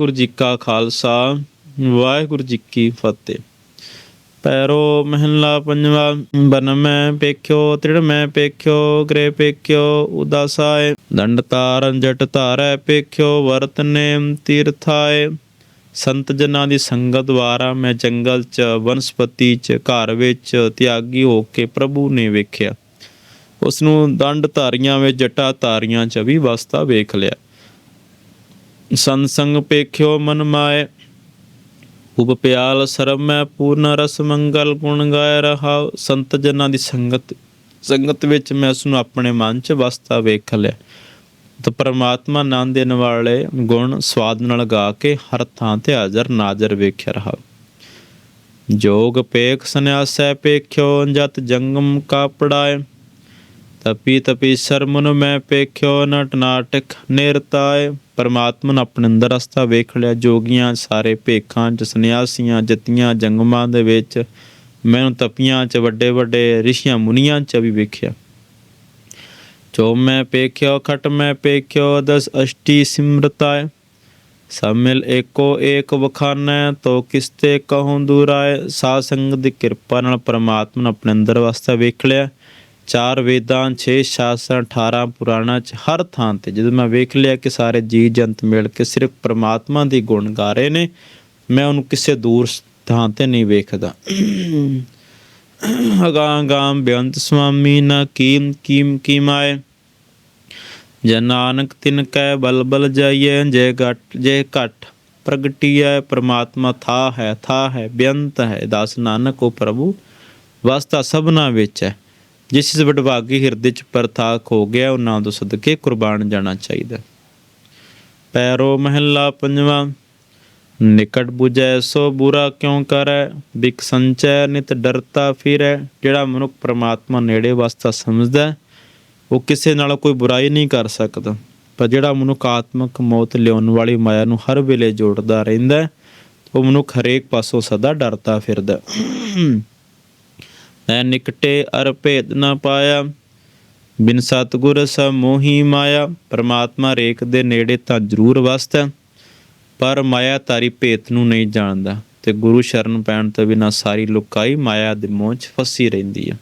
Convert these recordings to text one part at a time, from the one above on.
ਵਾਹਿਗੁਰੂ ਜੀ ਕਾ ਖਾਲਸਾ, ਵਾਹਿਗੁਰੂ ਜੀ ਕੀ ਫਤਿਹ। ਪੈਰੋ ਮਹਿਲਾ ਪੰਜਵਾ, ਬਨ ਮੈਂ ਪੇਖਿਓ, ਤ੍ਰਿੜ ਮੈਂ ਪੇਖਿਓ ਗ੍ਰੇ ਪੇਖਿਓ, ਉਦਾਸਾਏ, ਦੰਡ ਤਾਰਨ ਜਟ ਧਾਰੈ ਪੇਖਿਓ ਵਰਤਨੇ ਤੀਰਥਾਏ। ਸੰਤ ਜਨਾਂ ਦੀ ਸੰਗਤ ਦੁਆਰਾ ਮੈਂ ਜੰਗਲ 'ਚ ਵਨਸਪਤੀ 'ਚ, ਘਰ ਵਿੱਚ ਤਿਆਗੀ ਹੋ ਕੇ ਪ੍ਰਭੂ ਨੇ ਵੇਖਿਆ। ਉਸ ਨੂੰ ਦੰਡ ਧਾਰੀਆਂ ਵਿੱਚ, ਜਟਾ ਧਾਰੀਆਂ 'ਚ ਵੀ ਵਸਤਾ ਵੇਖ ਲਿਆ। ਸੰਗ ਸੰਗ ਪੇਖਿਓ ਮਨ ਮਾਏ। ਉਪ ਪਿਆਲ ਸਰਬ ਮੈਂ ਪੂਰਨ ਰਸ ਮੰਗਲ ਗੁਣ ਗਾਇ ਰਹਾ। ਸੰਤ ਜਨਾਂ ਦੀ ਸੰਗਤ ਸੰਗਤ ਵਿੱਚ ਮੈਂ ਉਸ ਨੂੰ ਆਪਣੇ ਮਨ 'ਚ ਵਸਤਾ ਵੇਖ ਲਿਆ। ਤਾਂ ਪਰਮਾਤਮਾ ਆਨੰਦ ਦੇਣ ਵਾਲੇ ਗੁਣ ਸਵਾਦ ਨਾਲ ਗਾ ਕੇ ਹਰ ਥਾਂ ਤੇ ਹਾਜ਼ਰ ਨਾਜ਼ਰ ਵੇਖਿਆ ਰਹਾ। ਜੋਗ ਪੇਖ ਸੰਿਆਸੈ ਪੇਖਿਓ ਜਤ ਜੰਗਮ ਕਾ ਪੜਾਏ। ਤਪੀ ਤਪੀ ਸਰਮਨ ਮੈਂ ਪੇਖਿਓ ਨਟ ਨਾਟਕ, ਨਿਰਤਾਏ। ਪਰਮਾਤਮਾ ਆਪਣੇ ਅੰਦਰ ਰਸਤਾ ਵੇਖ ਲਿਆ। ਜੋਗੀਆਂ ਸਾਰੇ ਭੇਖਾਂ ਚ, ਸੰਨਿਆਸੀਆਂ ਜਤੀਆਂ ਜੰਗਮਾਂ ਦੇ ਵਿੱਚ ਮੈਨੂੰ ਤਪੀਆਂ ਚ, ਵੱਡੇ ਵੱਡੇ ਰਿਸ਼ੀਆਂ ਮੁਨੀਆਂ ਚ ਵੀ ਵੇਖਿਆ। ਜੋ ਮੈਂ ਪੇਖਿਓ, ਖਟ ਮੈਂ ਪੇਖਿਓ, ਦਸ ਅਸ਼ਟੀ ਸਿਮਰਤਾਏ। ਸਭ ਮਿਲ ਏਕੋ ਏਕ ਵਖਾਨੈ, ਤੋ ਕਿਸਤੇ ਕਹੂੰ ਦੂਰਾਏ। ਸਾਧ ਸੰਗ ਦੀ ਕਿਰਪਾ ਨਾਲ ਪਰਮਾਤਮਾ ਆਪਣੇ ਅੰਦਰ ਵਾਸਤਾ ਵੇਖ ਲਿਆ। ਚਾਰ ਵੇਦਾਂ 6 ਸ਼ਾਸਤਰਾਂ 18 ਪੁਰਾਣਾ ਚ ਹਰ ਥਾਂ ਤੇ। ਜਦੋਂ ਮੈਂ ਵੇਖ ਲਿਆ ਕਿ ਸਾਰੇ ਜੀ ਜੰਤ ਮਿਲ ਕੇ ਸਿਰਫ ਪਰਮਾਤਮਾ ਦੀ ਗੁਣ ਗਾ ਰਹੇ ਨੇ, ਮੈਂ ਉਹਨੂੰ ਕਿਸੇ ਦੂਰ ਥਾਂ ਤੇ ਨਹੀਂ ਵੇਖਦਾ। ਅਗਾਂ ਗਾਮ ਬੇਅੰਤ ਸੁਆਮੀ ਨਾ ਕੀਮ ਕੀਮ ਕੀਮਾਏ ਜੇ ਨਾਨਕ ਤਿਨ ਕੈ ਬਲ ਬਲ ਜਾਈਏ ਜੇ ਘਟ ਜੇ ਘਟ ਪ੍ਰਗਟੀਐ, ਪ੍ਰਮਾਤਮਾ ਥਾ ਹੈ ਥਾ ਹੈ, ਬੇਅੰਤ ਹੈ, ਦਾਸ ਨਾਨਕ ਉਹ ਪ੍ਰਭੂ, ਵਸਤਾ ਸਭਨਾ ਵਿੱਚ ਹੈ। ਜਿਸ ਇਸ ਵਡਭਾਗੀ ਹਿਰਦੇ ਚ ਪਰਥਾਕ ਹੋ ਗਿਆ, ਉਹਨਾਂ ਤੋਂ ਸਦਕੇ ਕੁਰਬਾਨ ਜਾਣਾ ਚਾਹੀਦਾ। ਪੈਰੋ ਮਹਿਲਾ ਪੰਜਵਾ, ਨਿਕਟ 부ਜੈ ਸੋ ਬੁਰਾ ਕਿਉ ਕਰੈ? ਬਿਕ ਸੰਚੈ, ਨਿਤ ਡਰਤਾ ਫਿਰੈ। ਜਿਹੜਾ ਮਨੁੱਖ ਪ੍ਰਮਾਤਮਾ ਨੇੜੇ ਵਸਤਾ ਸਮਝਦਾ ਉਹ ਕਿਸੇ ਨਾਲ ਕੋਈ ਬੁਰਾਈ ਨਹੀਂ ਕਰ ਸਕਦਾ। ਪਰ ਜਿਹੜਾ ਮਨੁੱਖ ਆਤਮਕ ਮੌਤ ਲਿਆਉਣ ਵਾਲੀ ਮਾਇਆ ਨੂੰ ਹਰ ਵੇਲੇ ਜੋੜਦਾ ਰਹਿੰਦਾ ਉਹ ਮਨੁੱਖ ਹਰੇਕ ਪਾਸੋਂ ਸਦਾ ਡਰਦਾ ਫਿਰਦਾ ਐ ਨਿਕਟੇ ਅਰ ਭੇਦ ਨਾ ਪਾਇਆ। ਬਿਨ ਸਤਗੁਰ ਸਭ ਮਾਇਆ, ਪਰਮਾਤਮਾ ਰੇਕ ਦੇ ਨੇੜੇ ਤਾਂ ਜ਼ਰੂਰ ਵਸਦਾ ਪਰ ਮਾਇਆ ਤਾਰੀ ਭੇਤ ਨੂੰ ਨਹੀਂ ਜਾਣਦਾ ਤੇ ਗੁਰੂ ਸ਼ਰਨ ਪੈਣ ਤੋਂ ਬਿਨਾ ਸਾਰੀ ਲੁਕਾਈ ਮਾਇਆ ਦੇ ਮੋਹ 'ਚ ਫਸੀ ਰਹਿੰਦੀ ਹੈ।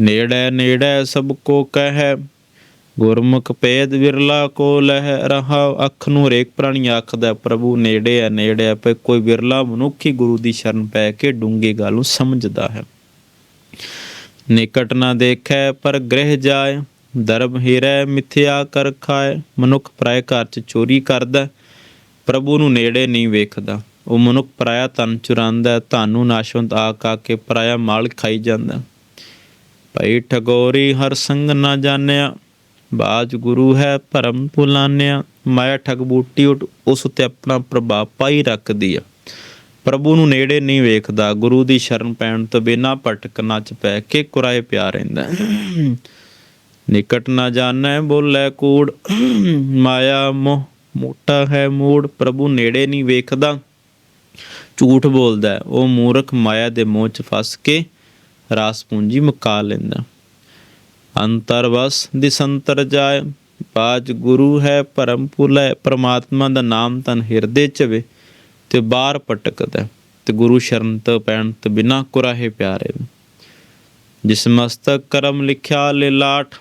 ਨੇੜੇ ਨੇੜੇ ਸਭ ਕੋ ਕਹੈ ਗੁਰਮੁਖ ਭੇਦ ਵਿਰਲਾ ਕੋ ਲਹਿ ਰਹਾ ਅੱਖ ਨੂੰ ਰੇਕ ਪ੍ਰਾਣੀ ਆਖਦਾ ਪ੍ਰਭੂ ਨੇੜੇ ਹੈ ਨੇੜੇ ਹੈ ਪਰ ਕੋਈ ਵਿਰਲਾ ਮਨੁੱਖ ਹੀ ਗੁਰੂ ਦੀ ਸ਼ਰਨ ਪੈ ਕੇ ਡੂੰਗੀ ਗੱਲ ਨੂੰ ਸਮਝਦਾ ਹੈ। ਨਿਕਟ ਨਾ ਦੇਖੈ ਪਰ ਗ੍ਰਹਿ ਜਾਏ ਦਰਬ ਹੀਰੈ ਮਿਥਿਆ ਕਰ ਖਾਏ। ਮਨੁੱਖ ਪਰਾਏ ਘਰ ਚ ਚੋਰੀ ਕਰਦਾ ਪ੍ਰਭੂ ਨੂੰ ਨੇੜੇ ਨਹੀਂ ਵੇਖਦਾ। ਉਹ ਮਨੁੱਖ ਪਰਾਇਆ ਧਨ ਚੁਰਾਂਦਾ ਹੈ, ਧਨ ਨੂੰ ਨਾਸ਼ਵੰਤ ਆ ਕੇ ਪਰਾਇਆ ਮਾਲ ਖਾਈ ਜਾਂਦਾ। ਹੈ। ਭਈ ਠਗੋਰੀ ਹਰ ਸੰਗ ਨਾ ਜਾਣਿਆ ਬਾਜ ਗੁਰੂ ਹੈ ਭਰਮ ਭੁਲਾਨਿਆ ਮਾਇਆ ਠਗ ਬੂਟੀ ਉਟ- ਉਸ ਉੱਤੇ ਆਪਣਾ ਪ੍ਰਭਾਵ ਪਾਈ ਰੱਖਦੀ ਆ। ਪ੍ਰਭੂ ਨੂੰ ਨੇੜੇ ਨਹੀਂ ਵੇਖਦਾ, ਗੁਰੂ ਦੀ ਸ਼ਰਨ ਪੈਣ ਤੋਂ ਬਿਨਾ ਭਟਕਣਾ ਚ ਪੈ ਕੇ ਕੁਰਾਏ ਪਿਆ ਰਹਿੰਦਾ ਨਿਕਟ ਨਾ ਜਾਣੈ ਬੋਲੇ ਕੂੜ, ਮਾਇਆ ਮੋਹ, ਮੋਟਾ ਹੈ ਮੂੜ, ਪ੍ਰਭੂ ਨੇੜੇ ਨਹੀਂ ਵੇਖਦਾ। ਝੂਠ ਬੋਲਦਾ ਉਹ ਮੂਰਖ ਮਾਇਆ ਦੇ ਮੋਹ ਚ ਫਸ ਕੇ ਰਾਸ ਪੂੰਜੀ ਮੁਕਾ ਲੈਂਦਾ ਅੰਤਰ ਵਸ ਦਿਸੰਤਰ ਜਾਏ ਬਾਜ ਗੁਰੂ ਹੈ ਪਰਮ ਭੁਲੈ ਪ੍ਰਮਾਤਮਾ ਦਾ ਨਾਮ ਤਨ ਹਿਰਦੇ ਚ ਵੇ ਤੇ ਬਾਹਰ ਪਟਕਦਾ ਤੇ ਗੁਰੂ ਸ਼ਰਨ ਤੋਂ ਪੈਣ ਤੋਂ ਬਿਨਾ ਕੁਰਾਹੇ ਪਿਆਰੇ ਜਿਸ ਮਸਤਕ ਕਰਮ ਲਿਖਿਆ ਲਿਲਾਟ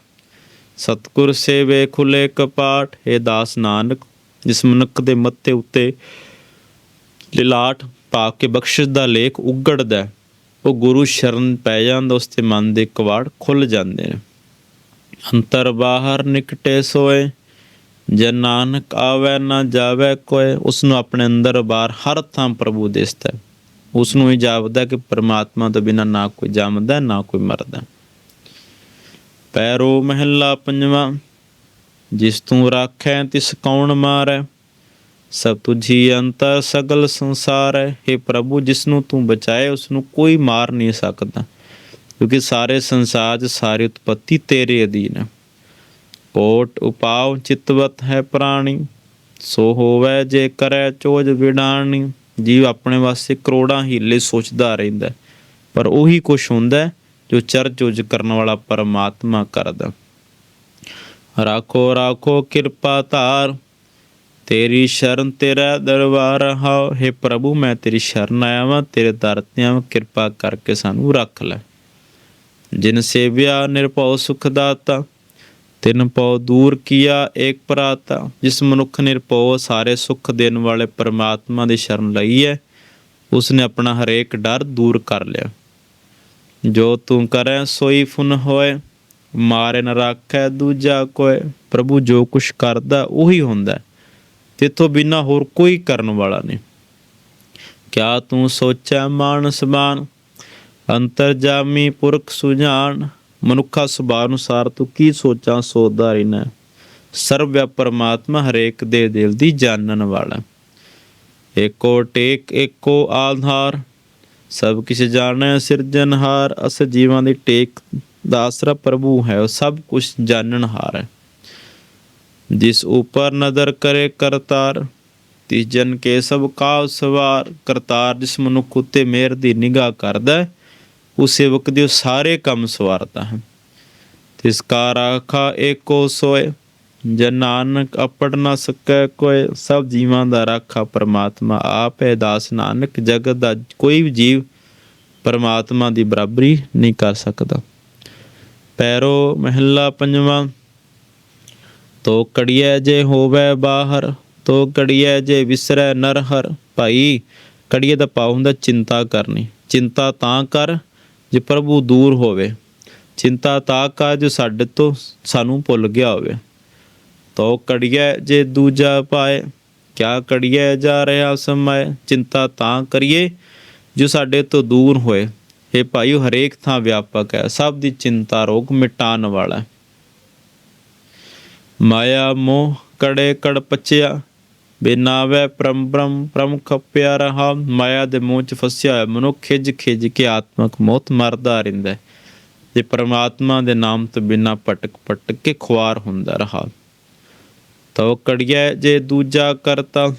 ਸਤਗੁਰ ਸੇਵੇ ਖੁਲੇ ਕਪਾਟ ਏ ਦਾਸ ਨਾਨਕ ਜਿਸ ਮਨੁੱਖ ਦੇ ਮੱਥੇ ਉੱਤੇ ਲਿਲਾਟ ਪਾ ਕੇ ਬਖਸ਼ਿਸ਼ ਦਾ ਲੇਖ ਉਗੜਦਾ ਹੈ, ਉਹ ਗੁਰੂ ਸ਼ਰਨ ਪੈ ਜਾਂਦਾ ਉਸ ਤੇ ਮਨ ਦੇ ਕਵਾੜ ਖੁੱਲ ਜਾਂਦੇ ਨੇ। ਅੰਤਰ ਬਾਹਰ ਨਿਕਟੇ ਸੋਏ, ਜੇ ਨਾਨਕ ਆਵੇ ਨਾ ਜਾਵੇ ਕੋਏ ਉਸ ਨੂੰ ਆਪਣੇ ਅੰਦਰ ਬਾਹਰ ਹਰ ਥਾਂ ਪ੍ਰਭੂ ਦਿਸਦਾ ਉਸ ਨੂੰ ਹੀ ਜਾਪਦਾ ਕਿ ਪ੍ਰਮਾਤਮਾ ਤੋਂ ਬਿਨਾ ਨਾ ਕੋਈ ਜੰਮਦਾ, ਨਾ ਕੋਈ ਮਰਦਾ। ਪੈਰੋ ਮਹਿਲਾ ਪੰਜਵਾ, ਜਿਸ ਤੂੰ ਰਾਖੈ, ਤਿਸ ਕੌਣ ਮਾਰੈ? ਸਭ ਤੁਝੀ ਅੰਤਰ ਸਗਲ ਸੰਸਾਰ। ਹੈ हे ਪ੍ਰਭੂ ਜਿਸ ਨੂੰ ਤੂੰ ਬਚਾਏ ਉਸ ਨੂੰ ਕੋਈ ਮਾਰ ਨਹੀਂ ਸਕਦਾ। ਕਿਉਂਕਿ ਸਾਰੇ ਸੰਸਾਰ 'ਚ ਸਾਰੀ ਉਤਪਤੀ ਤੇਰੇ ਅਧੀਨ ਹੈ। ਕੋਟ ਉਪਾਵ ਚਿਤਵਤ ਹੈ ਪ੍ਰਾਣੀ, ਸੋ ਹੋਵੇ ਜੇ ਕਰੈ ਚੋਜ ਵਿਡਾਣੀ। ਜੀਵ ਆਪਣੇ ਵਾਸਤੇ ਕਰੋੜਾਂ ਹੀਲੇ ਸੋਚਦਾ ਰਹਿੰਦਾ ਪਰ ਉਹੀ ਕੁਛ ਹੁੰਦਾ ਹੈ ਜੋ ਚਰਚੋਜ ਕਰਨ ਵਾਲਾ ਪਰਮਾਤਮਾ ਕਰਦਾ ਰਾਖੋ ਰਾਖੋ ਕਿਰਪਾ ਧਾਰ, ਤੇਰੀ ਸ਼ਰਨ ਤੇਰਾ ਦਰਬਾਰ ਹਾਓ ਹੈ ਪ੍ਰਭੂ, ਮੈਂ ਤੇਰੀ ਸ਼ਰਨ ਆਇਆ ਵਾਂ, ਤੇਰੇ ਦਰ ਤੇ ਆਵਾਂ ਕਿਰਪਾ ਕਰਕੇ ਸਾਨੂੰ ਰੱਖ ਲੈ। ਜਿਨ ਸੇਵਿਆ ਨਿਰਭਉ ਸੁਖ ਦਾਤਾ, ਤਿਨ ਪਉ ਦੂਰ ਕੀਆ ਏਕ ਭਰਾਤਾ ਜਿਸ ਮਨੁੱਖ ਨਿਰਭਉ ਸਾਰੇ ਸੁਖ ਦੇਣ ਵਾਲੇ ਪਰਮਾਤਮਾ ਦੀ ਸ਼ਰਨ ਲਈ ਹੈ, ਉਸਨੇ ਆਪਣਾ ਹਰੇਕ ਡਰ ਦੂਰ ਕਰ ਲਿਆ। ਜੋ ਤੂੰ ਕਰੈ, ਸੋਈ ਫੁਨ ਹੋਏ, ਮਾਰੇ ਨ ਰਾਖੈ ਦੂਜਾ ਕੋਏ, ਪ੍ਰਭੂ ਜੋ ਕੁਛ ਕਰਦਾ ਉਹੀ ਹੁੰਦਾ ਤੇਥੋਂ ਬਿਨਾ ਹੋਰ ਕੋਈ ਕਰਨ ਵਾਲਾ ਨਹੀਂ। ਕਿਆ ਤੂੰ ਸੋਚੈ ਮਾਨਸ ਬਾਨ ਅੰਤਰਜਾਮੀ ਪੁਰਖ ਸੁਝਾਨ ਮਨੁੱਖਾ ਸੁਭਾਅ ਅਨੁਸਾਰ ਤੂੰ ਕੀ ਸੋਚਾਂ ਸੋਚਦਾ ਰਹਿਣਾ ਸਰਵ ਵਿਆ ਪਰਮਾਤਮਾ ਹਰੇਕ ਦੇ ਦਿਲ ਦੀ ਜਾਣਨ ਵਾਲਾ ਏਕੋ ਟੇਕ ਏਕੋ ਆਧਾਰ ਸਭ ਕਿਛ ਜਾਣੈ ਸਿਰਜਨਹਾਰ ਅਸ ਜੀਵਾਂ ਦੀ ਟੇਕ ਦਾ ਆਸਰਾ ਪ੍ਰਭੂ ਹੈ ਉਹ ਸਭ ਕੁਝ ਜਾਣਨਹਾਰ ਹੈ। ਜਿਸ ਉਪਰ ਨਦਰ ਕਰੇ ਕਰਤਾਰ ਤਿਸ ਜਨ ਕੇ ਸਭ ਕਾਵ ਸਵਾਰ ਕਰਤਾਰ ਜਿਸ ਮਨੁੱਖ ਉਤੇ ਮਿਹਰ ਦੀ ਨਿਗਾਹ ਕਰਦਾ ਹੈ, ਉਹ ਸੇਵਕ ਦੇ ਉਹ ਸਾਰੇ ਕੰਮ ਸਵਾਰਦਾ ਹੈ। ਤਿਸ ਕਾ ਰਾਖਾ ਏਕੋ ਸੋਏ, ਜਨ ਨਾਨਕ ਅਪੜ ਨਾ ਸਕੈ ਕੋਏ। ਸਭ ਜੀਵਾਂ ਦਾ ਰਾਖਾ ਪਰਮਾਤਮਾ ਆਪ ਹੈ ਦਾਸ ਨਾਨਕ ਜਗਤ ਦਾ ਕੋਈ ਵੀ ਜੀਵ ਪਰਮਾਤਮਾ ਦੀ ਬਰਾਬਰੀ ਨਹੀਂ ਕਰ ਸਕਦਾ। ਪੈਰੋ ਮਹਿਲਾ ਪੰਜਵਾਂ, ਤੋ ਕੜੀਐ ਜੇ ਹੋਵੇ ਬਾਹਰ, ਤੋ ਕੜੀਐ ਜੇ ਵਿਸਰੈ ਨਰ ਹਰ ਭਾਈ, ਕੜੀਏ ਦਾ ਭਾਵ ਹੁੰਦਾ ਚਿੰਤਾ ਕਰਨੀ। ਚਿੰਤਾ ਤਾਂ ਕਰ ਜੇ ਪ੍ਰਭੂ ਦੂਰ ਹੋਵੇ, ਚਿੰਤਾ ਤਾਂ ਕਰ ਜੋ ਸਾਡੇ ਤੋਂ ਸਾਨੂੰ ਭੁੱਲ ਗਿਆ ਹੋਵੇ। ਤੋ ਕੜੀਐ ਜੇ ਦੂਜਾ ਪਾਏ, ਕਿਆ ਕੜੀਐ ਜਾ ਰਿਹਾ ਸਮੈ ਚਿੰਤਾ ਤਾਂ ਕਰੀਏ ਜੋ ਸਾਡੇ ਤੋਂ ਦੂਰ ਹੋਏ। ਇਹ ਭਾਈ ਹਰੇਕ ਥਾਂ ਵਿਆਪਕ ਹੈ, ਸਭ ਦੀ ਚਿੰਤਾ ਰੋਗ ਮਿਟਾਉਣ ਵਾਲਾ ਮਾਇਆ ਮੋਹ ਕੜੇ ਕੜ ਪਚਿਆ ਬਿਨਾਵੇ ਪ੍ਰਮ ਪ੍ਰਮੁਖ ਪਿਆ ਰਹਾ, ਮਾਇਆ ਦੇ ਮੋਹ ਚ ਫਸਿਆ ਹੋਇਆ ਮਨੁੱਖ ਖਿਜ ਖਿਜ ਕੇ ਆਤਮਕ ਮੌਤ ਮਰਦਾ ਰਹਿੰਦਾ ਤੇ ਪਰਮਾਤਮਾ ਦੇ ਨਾਮ ਤੋਂ ਬਿਨਾ ਪਟਕ ਪਟਕ ਕੇ ਖੁਆਰ ਹੁੰਦਾ ਰਹਾ, ਤੋ ਕੜੀਐ ਜੇ ਦੂਜਾ ਕਰਤਾ,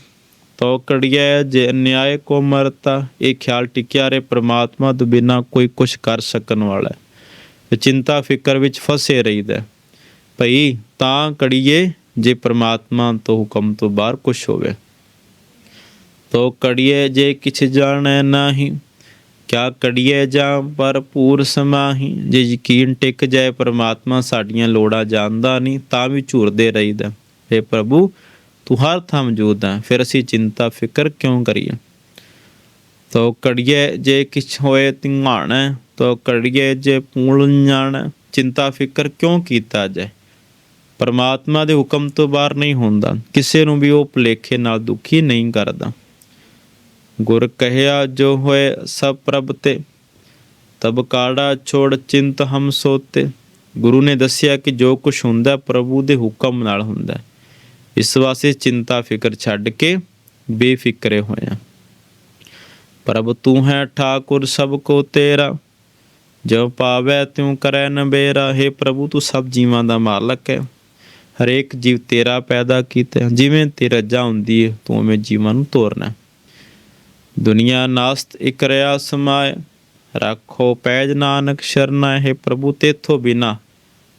ਤੋ ਕੜੀਐ ਜੇ ਅਨਿਆਏ ਕੋ ਮਰਤਾ। ਇਹ ਖਿਆਲ ਟਿਕਿਆ ਰੇ ਪ੍ਰਮਾਤਮਾ ਤੋਂ ਬਿਨਾ ਕੋਈ ਕੁਛ ਕਰ ਸਕਣ ਵਾਲਾ ਤੇ ਚਿੰਤਾ ਫਿਕਰ ਵਿੱਚ ਫਸੇ ਰਹੀਦਾ ਹੈ। ਭਈ ਤਾਂ ਕੜੀਏ ਜੇ ਪ੍ਰਮਾਤਮਾ ਤੋਂ ਹੁਕਮ ਤੋਂ ਬਾਹਰ ਕੁਛ ਹੋਵੇ। ਤੋ ਕੜੀਏ ਜੇ ਕਿਛ ਜਾਣੈ ਨਾਹੀ, ਕਿਆ ਕੜੀਏ ਜਾਂ ਭਰਪੂਰ ਸਮਾਹੀ, ਜੇ ਯਕੀਨ ਟਿਕ ਜਾਏ ਪ੍ਰਮਾਤਮਾ ਸਾਡੀਆਂ ਲੋੜਾਂ ਜਾਣਦਾ ਨਹੀਂ, ਤਾਂ ਵੀ ਝੂਰਦੇ ਰਹੀਦਾ। ਏ ਪ੍ਰਭੂ, ਤੂੰ ਹਰ ਥਾਂ ਮੌਜੂਦ ਹੈ, ਫਿਰ ਅਸੀਂ ਚਿੰਤਾ ਫਿਕਰ ਕਿਉਂ ਕਰੀਏ? ਤੋ ਕੜੀਏ ਜੇ ਕਿਛ ਹੋਏ ਤਿੰਘਾਣੈ ਤੋ ਕੜੀਏ ਜੇ ਪੂਲ ਜਾਣੈ, ਚਿੰਤਾ ਫਿਕਰ ਕਿਉਂ ਕੀਤਾ ਜਾਏ? ਪਰਮਾਤਮਾ ਦੇ ਹੁਕਮ ਤੋਂ ਬਾਹਰ ਨਹੀਂ ਹੁੰਦਾ। ਕਿਸੇ ਨੂੰ ਵੀ ਉਹ ਭੁਲੇਖੇ ਨਾਲ ਦੁਖੀ ਨਹੀਂ ਕਰਦਾ। ਗੁਰ ਕਹਿਆ, ਜੋ ਹੋਏ ਸਭ ਪ੍ਰਭ ਤੇ, ਤਬ ਕਾੜਾ ਛੋੜ ਚਿੰਤ ਹਮ ਸੋਤੇ। ਗੁਰੂ ਨੇ ਦੱਸਿਆ ਕਿ ਜੋ ਕੁਝ ਹੁੰਦਾ ਪ੍ਰਭੂ ਦੇ ਹੁਕਮ ਨਾਲ ਹੁੰਦਾ। ਇਸ ਵਾਸਤੇ ਚਿੰਤਾ ਫਿਕਰ ਛੱਡ ਕੇ ਬੇਫਿਕਰੇ ਹੋਇਆ। ਪ੍ਰਭ ਤੂੰ ਹੈ ਠਾਕੁਰ ਸਭ ਕੋ ਤੇਰਾ। ਜੋ ਪਾਵੈ ਤਿਉ ਕਰੈ ਨਬੇਰਾ ਹੈ ਪ੍ਰਭੂ, ਤੂੰ ਸਭ ਜੀਵਾਂ ਦਾ ਮਾਲਕ ਹੈ। ਹਰੇਕ ਜੀਵ ਤੇਰਾ ਪੈਦਾ ਕੀਤਾ ਜਿਵੇਂ ਤੇਰੀ ਰਜਾ ਹੁੰਦੀ ਹੈ, ਤੂੰ ਉਵੇਂ ਜੀਵਾਂ ਨੂੰ ਤੋਰਨਾ ਹੈ। ਦੁਨੀਆ ਨਾਸਤ ਇਕ ਰਿਆ ਸਮਾਏ ਰੱਖੋ ਪੈਜ ਨਾਨਕ, ਸ਼ਰਨਾ ਹੈ ਪ੍ਰਭੂ, ਤੇਥੋਂ ਬਿਨਾ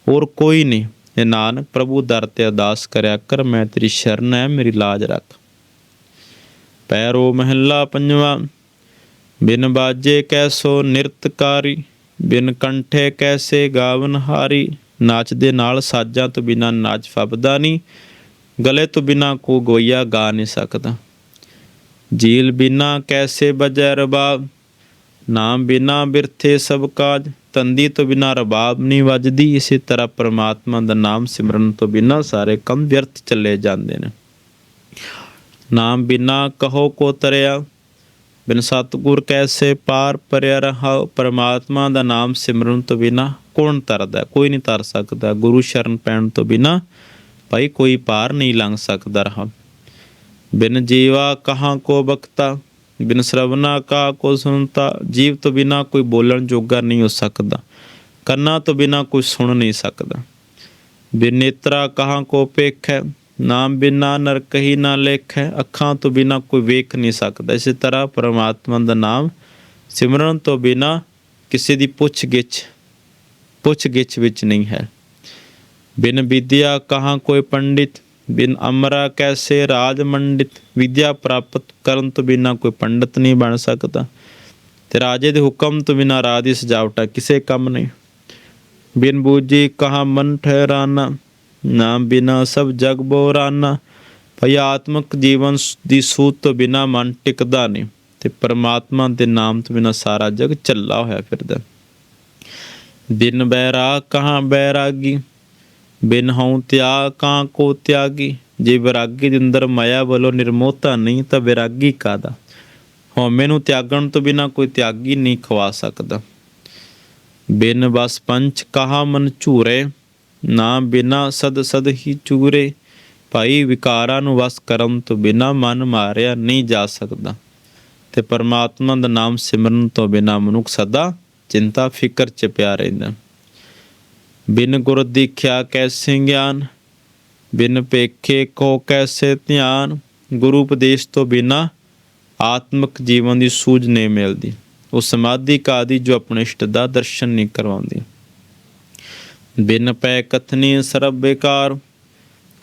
ਹੋਰ ਕੋਈ ਨਹੀਂ। ਇਹ ਨਾਨਕ ਪ੍ਰਭੂ, ਦਰ ਤੇ ਅਰਦਾਸ ਕਰਿਆ ਕਰ, ਮੈਂ ਤੇਰੀ ਸ਼ਰਨ ਹੈ, ਮੇਰੀ ਲਾਜ ਰੱਖ। ਪੈਰੋ ਮਹਿਲਾ ਪੰਜਵਾ, ਬਿਨ ਬਾਜੇ ਕੈਸੋ ਨਿਰਤਕਾਰੀ, ਬਿਨ ਕੰਠੇ ਕੈਸੇ ਗਾਵਨ ਹਾਰੀ ਨਾਚ ਦੇ ਨਾਲ ਸਾਜ਼ਾਂ ਤੋਂ ਬਿਨਾ ਨਾਚ ਫੱਬਦਾ ਨਹੀਂ, ਗਲੇ ਤੋਂ ਬਿਨਾ ਕੋ ਗੋਇਆ ਗਾ ਨਹੀਂ ਸਕਦਾ। ਜੀਲ ਬਿਨਾ ਕੈਸੇ ਬਜੈ ਰਬਾਬ, ਨਾਮ ਬਿਨਾ ਬਿਰਥੇ ਸਭ ਕਾਜ, ਤੰਦੀ ਤੋਂ ਬਿਨਾ ਰਬਾਬ ਨਹੀਂ ਵੱਜਦੀ, ਇਸੇ ਤਰ੍ਹਾਂ ਪ੍ਰਮਾਤਮਾ ਦਾ ਨਾਮ ਸਿਮਰਨ ਤੋਂ ਬਿਨਾ ਸਾਰੇ ਕੰਮ ਵਿਅਰਥ ਚੱਲੇ ਜਾਂਦੇ ਨੇ। ਨਾਮ ਬਿਨਾ ਕਹੋ ਕੋ ਤਰਿਆ ਬਿਨ ਸਤਗੁਰ ਕੈਸੇ ਪਾਰ ਪਰਿਆ ਰਹਾ, ਪ੍ਰਮਾਤਮਾ ਦਾ ਨਾਮ ਸਿਮਰਨ ਤੋਂ ਬਿਨਾ ਕੌਣ ਤਰਦਾ? ਕੋਈ ਨਹੀਂ ਤਰ ਸਕਦਾ। ਗੁਰੂ ਸ਼ਰਨ ਪੈਣ ਤੋਂ ਬਿਨਾ ਭਾਈ ਕੋਈ ਪਾਰ ਨਹੀਂ ਲੰਘ ਸਕਦਾ ਰਹਾ। ਬਿਨ ਜੀਵਾ ਕਹਾਂ ਕੋ ਬਖਤਾ, ਬਿਨ ਸਰਵਨਾ ਕਾ ਕੋ ਸੁਨਤਾ ਜੀਵ ਤੋਂ ਬਿਨਾ ਕੋਈ ਬੋਲਣ ਜੋਗਾ ਨਹੀਂ ਹੋ ਸਕਦਾ। ਕੰਨਾਂ ਤੋਂ ਬਿਨਾ ਕੋਈ ਸੁਣ ਨਹੀਂ ਸਕਦਾ। ਬਿਨ ਨੇਤਰਾ ਕਹਾਂ ਕੋ ਪੇਖੈ ਨਾਮ ਬਿਨਾ ਨਰ ਕਹੀ ਨਾ ਹੈ ਅੱਖਾਂ ਤੋਂ ਬਿਨਾ ਕੋਈ ਵੇਖ ਨਹੀਂ ਸਕਦਾ। ਇਸੇ ਤਰ੍ਹਾਂ ਪਰਮਾਤਮਾ ਦਾ ਨਾਮ ਸਿਮਰਨ ਤੋਂ ਬਿਨਾ ਕਿਸੇ ਦੀ ਪੁੱਛ ਗਿੱਛ ਪੁੱਛ ਗਿੱਛ ਵਿੱਚ ਨਹੀਂ ਹੈ। ਬਿਨ ਵਿਦਿਆ ਕਹਾਂ ਕੋਈ ਪੰਡਿਤ, ਬਿਨ ਅਮਰਾ ਕੈਸੇ ਰਾਜ ਮੰਡਿਤ, ਵਿਦਿਆ ਪ੍ਰਾਪਤ ਕਰਨ ਤੋਂ ਬਿਨਾ ਕੋਈ ਪੰਡਤ ਨਹੀਂ ਬਣ ਸਕਦਾ। ਤੇ ਰਾਜੇ ਦੇ ਹੁਕਮ ਤੋਂ ਬਿਨਾ ਰਾਜ ਦੀ ਸਜਾਵਟਾ ਕਿਸੇ ਕੰਮ ਨਹੀਂ। ਬਿਨ ਬੂਜੀ ਕਹਾ ਮਨ ਠਹਿਰਾਨਾ ਨਾਮ ਬਿਨਾ ਸਭ ਜਗ ਬੋਰਾਨਾ ਭਈ ਆਤਮਿਕ ਜੀਵਨ ਦੀ ਸੂਤ ਤੋਂ ਬਿਨਾ ਮਨ ਟਿਕਦਾ ਨਹੀਂ। ਤੇ ਪਰਮਾਤਮਾ ਦੇ ਨਾਮ ਤੋਂ ਬਿਨਾ ਸਾਰਾ ਜਗ ਚੱਲਾ ਹੋਇਆ ਫਿਰਦਾ। ਬਿਨ ਬੈਰਾ ਕਹਾਂ ਬੈਰਾਗੀ? ਬਿਨ ਹਉ ਤਿਆ ਕਾਂ ਕੋ ਤਿਆਗੀ? ਜੇ ਵਿਰਾਗੀ ਦੇ ਅੰਦਰ ਮਾਇਆ ਵੱਲੋਂ ਨਿਰਮੋਹਤਾ ਨਹੀਂ, ਤਾਂ ਵਿਰਾਗੀ ਕਾਦਾ ਹਉਮੈ ਨੂੰ ਤਿਆਗਣ ਤੋਂ ਬਿਨਾ ਕੋਈ ਤਿਆਗੀ ਨਹੀਂ ਖਵਾ ਸਕਦਾ। ਬਿਨ ਬਸ ਪੰਚ ਕਹਾ ਮਨ ਝੂਰੇ? ਨਾ ਬਿਨਾ ਸਦ ਸਦ ਹੀ ਚੂਰੇ, ਭਾਈ ਵਿਕਾਰਾਂ ਨੂੰ ਵਸ ਕਰਨ ਤੋਂ ਬਿਨਾ ਮਨ ਮਾਰਿਆ ਨਹੀਂ ਜਾ ਸਕਦਾ। ਤੇ ਪਰਮਾਤਮਾ ਦਾ ਨਾਮ ਸਿਮਰਨ ਤੋਂ ਬਿਨਾ ਮਨੁੱਖ ਸਦਾ ਚਿੰਤਾ, ਫਿਕਰ ਚ ਪਿਆ ਰਹਿੰਦਾ। ਬਿਨ ਗੁਰ ਦੀਖਿਆ ਕੈਸੇ ਗਿਆਨ, ਬਿਨ ਪੇਖੇ ਕੋ ਕੈਸੇ ਧਿਆਨ, ਗੁਰੂ ਉਪਦੇਸ਼ ਤੋਂ ਬਿਨਾ ਆਤਮਿਕ ਜੀਵਨ ਦੀ ਸੂਝ ਨਹੀਂ ਮਿਲਦੀ। ਉਹ ਸਮਾਧੀ ਕਾਦੀ ਜੋ ਆਪਣੇ ਇਸ਼ਟ ਦਾ ਦਰਸ਼ਨ ਨਹੀਂ ਕਰਵਾਉਂਦੀ। ਬਿਨ ਪੈ ਕਥਨੀ ਸਰਬ ਬੇਕਾਰ,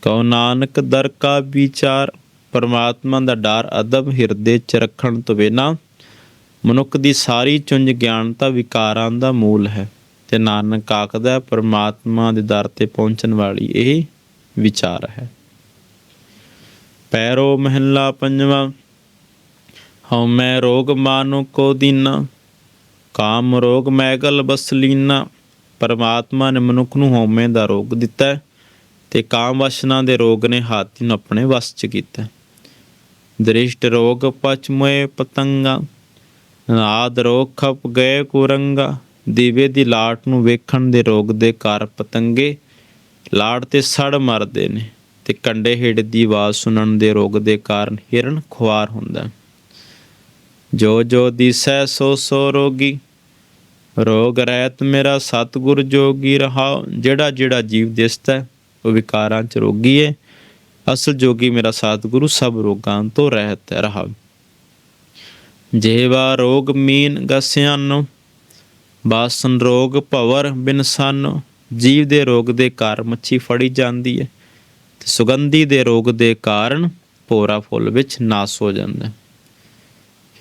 ਕਉ ਨਾਨਕ ਦਰ ਕਾ ਵਿਚਾਰ, ਪਰਮਾਤਮਾ ਦਾ ਡਰ ਅਦਬ ਹਿਰਦੇ ਚ ਰੱਖਣ ਤੋਂ ਬਿਨਾ, ਮਨੁੱਖ ਦੀ ਸਾਰੀ ਚੁੰਝ ਗਿਆਨਤਾ ਵਿਕਾਰਾਂ ਦਾ ਮੂਲ ਹੈ, ਤੇ ਨਾਨਕ ਆਖਦਾ ਪਰਮਾਤਮਾ ਦੇ ਦਰ ਤੇ ਪਹੁੰਚਣ ਵਾਲੀ ਇਹ ਵਿਚਾਰ ਹੈ। ਪੈਰੋ ਮਹਿਲਾ ਪੰਜਵਾਂ, ਹਉ ਮੈਂ ਰੋਗ ਮਾਨੋ ਕੋ ਦੀਨਾ, ਕਾਮ ਰੋਗ ਮੈਗਲ ਬਸ ਲੀਨਾ ਪਰਮਾਤਮਾ ਨੇ ਮਨੁੱਖ ਨੂੰ ਹਉਮੈ ਦਾ ਰੋਗ ਦਿੱਤਾ ਹੈ ਤੇ ਕਾਮ ਵਸ਼ਨਾਂ ਦੇ ਰੋਗ ਨੇ ਹਾਥੀ ਨੂੰ ਆਪਣੇ ਵਸ ਚ ਕੀਤਾ ਦ੍ਰਿਸ਼ਟ ਰੋਗ ਪਚਮੋਏ ਪਤੰਗਾ, ਨਾਦ ਰੋਗ ਖਪ ਗਏ ਕੁਰੰਗਾ, ਦੀਵੇ ਦੀ ਲਾਟ ਨੂੰ ਵੇਖਣ ਦੇ ਰੋਗ ਦੇ ਕਾਰ ਪਤੰਗੇ ਲਾੜ ਤੇ ਸੜ ਮਰਦੇ ਨੇ ਤੇ ਕੰਡੇ ਹੇੜ ਦੀ ਆਵਾਜ਼ ਸੁਣਨ ਦੇ ਰੋਗ ਦੇ ਕਾਰਨ ਹਿਰਨ ਖੁਆਰ ਹੁੰਦਾ ਹੈ। ਜੋ ਜੋ ਦਿਸੈ ਸੋ ਸੋ ਰੋਗੀ ਰੋਗ ਰਹਿਤ ਮੇਰਾ ਸਤਿਗੁਰ ਜੋਗੀ ਰਹਾ ਜਿਹੜਾ ਜਿਹੜਾ ਜੀਵ ਦਿਸਦਾ ਹੈ, ਉਹ ਵਿਕਾਰਾਂ ਚ ਰੋਗੀ ਹੈ ਅਸਲ ਜੋਗੀ ਮੇਰਾ ਸਤਿਗੁਰੂ ਸਭ ਰੋਗਾਂ ਤੋਂ ਰਹਿਤ ਹੈ ਰਹਾ ਜੇਵਾ ਰੋਗ ਮੀਨ ਗਸਿਆਨੋ ਬਾਸਨ ਰੋਗ ਭਵਰ ਬਿਨਸਨ ਜੀਵ ਦੇ ਰੋਗ ਦੇ ਕਾਰਨ ਮੱਛੀ ਫੜੀ ਜਾਂਦੀ ਹੈ ਤੇ ਸੁਗੰਧੀ ਦੇ ਰੋਗ ਦੇ ਕਾਰਨ ਭੋਰਾ ਫੁੱਲ ਵਿੱਚ ਨਾਸ ਹੋ ਜਾਂਦਾ ਹੈ।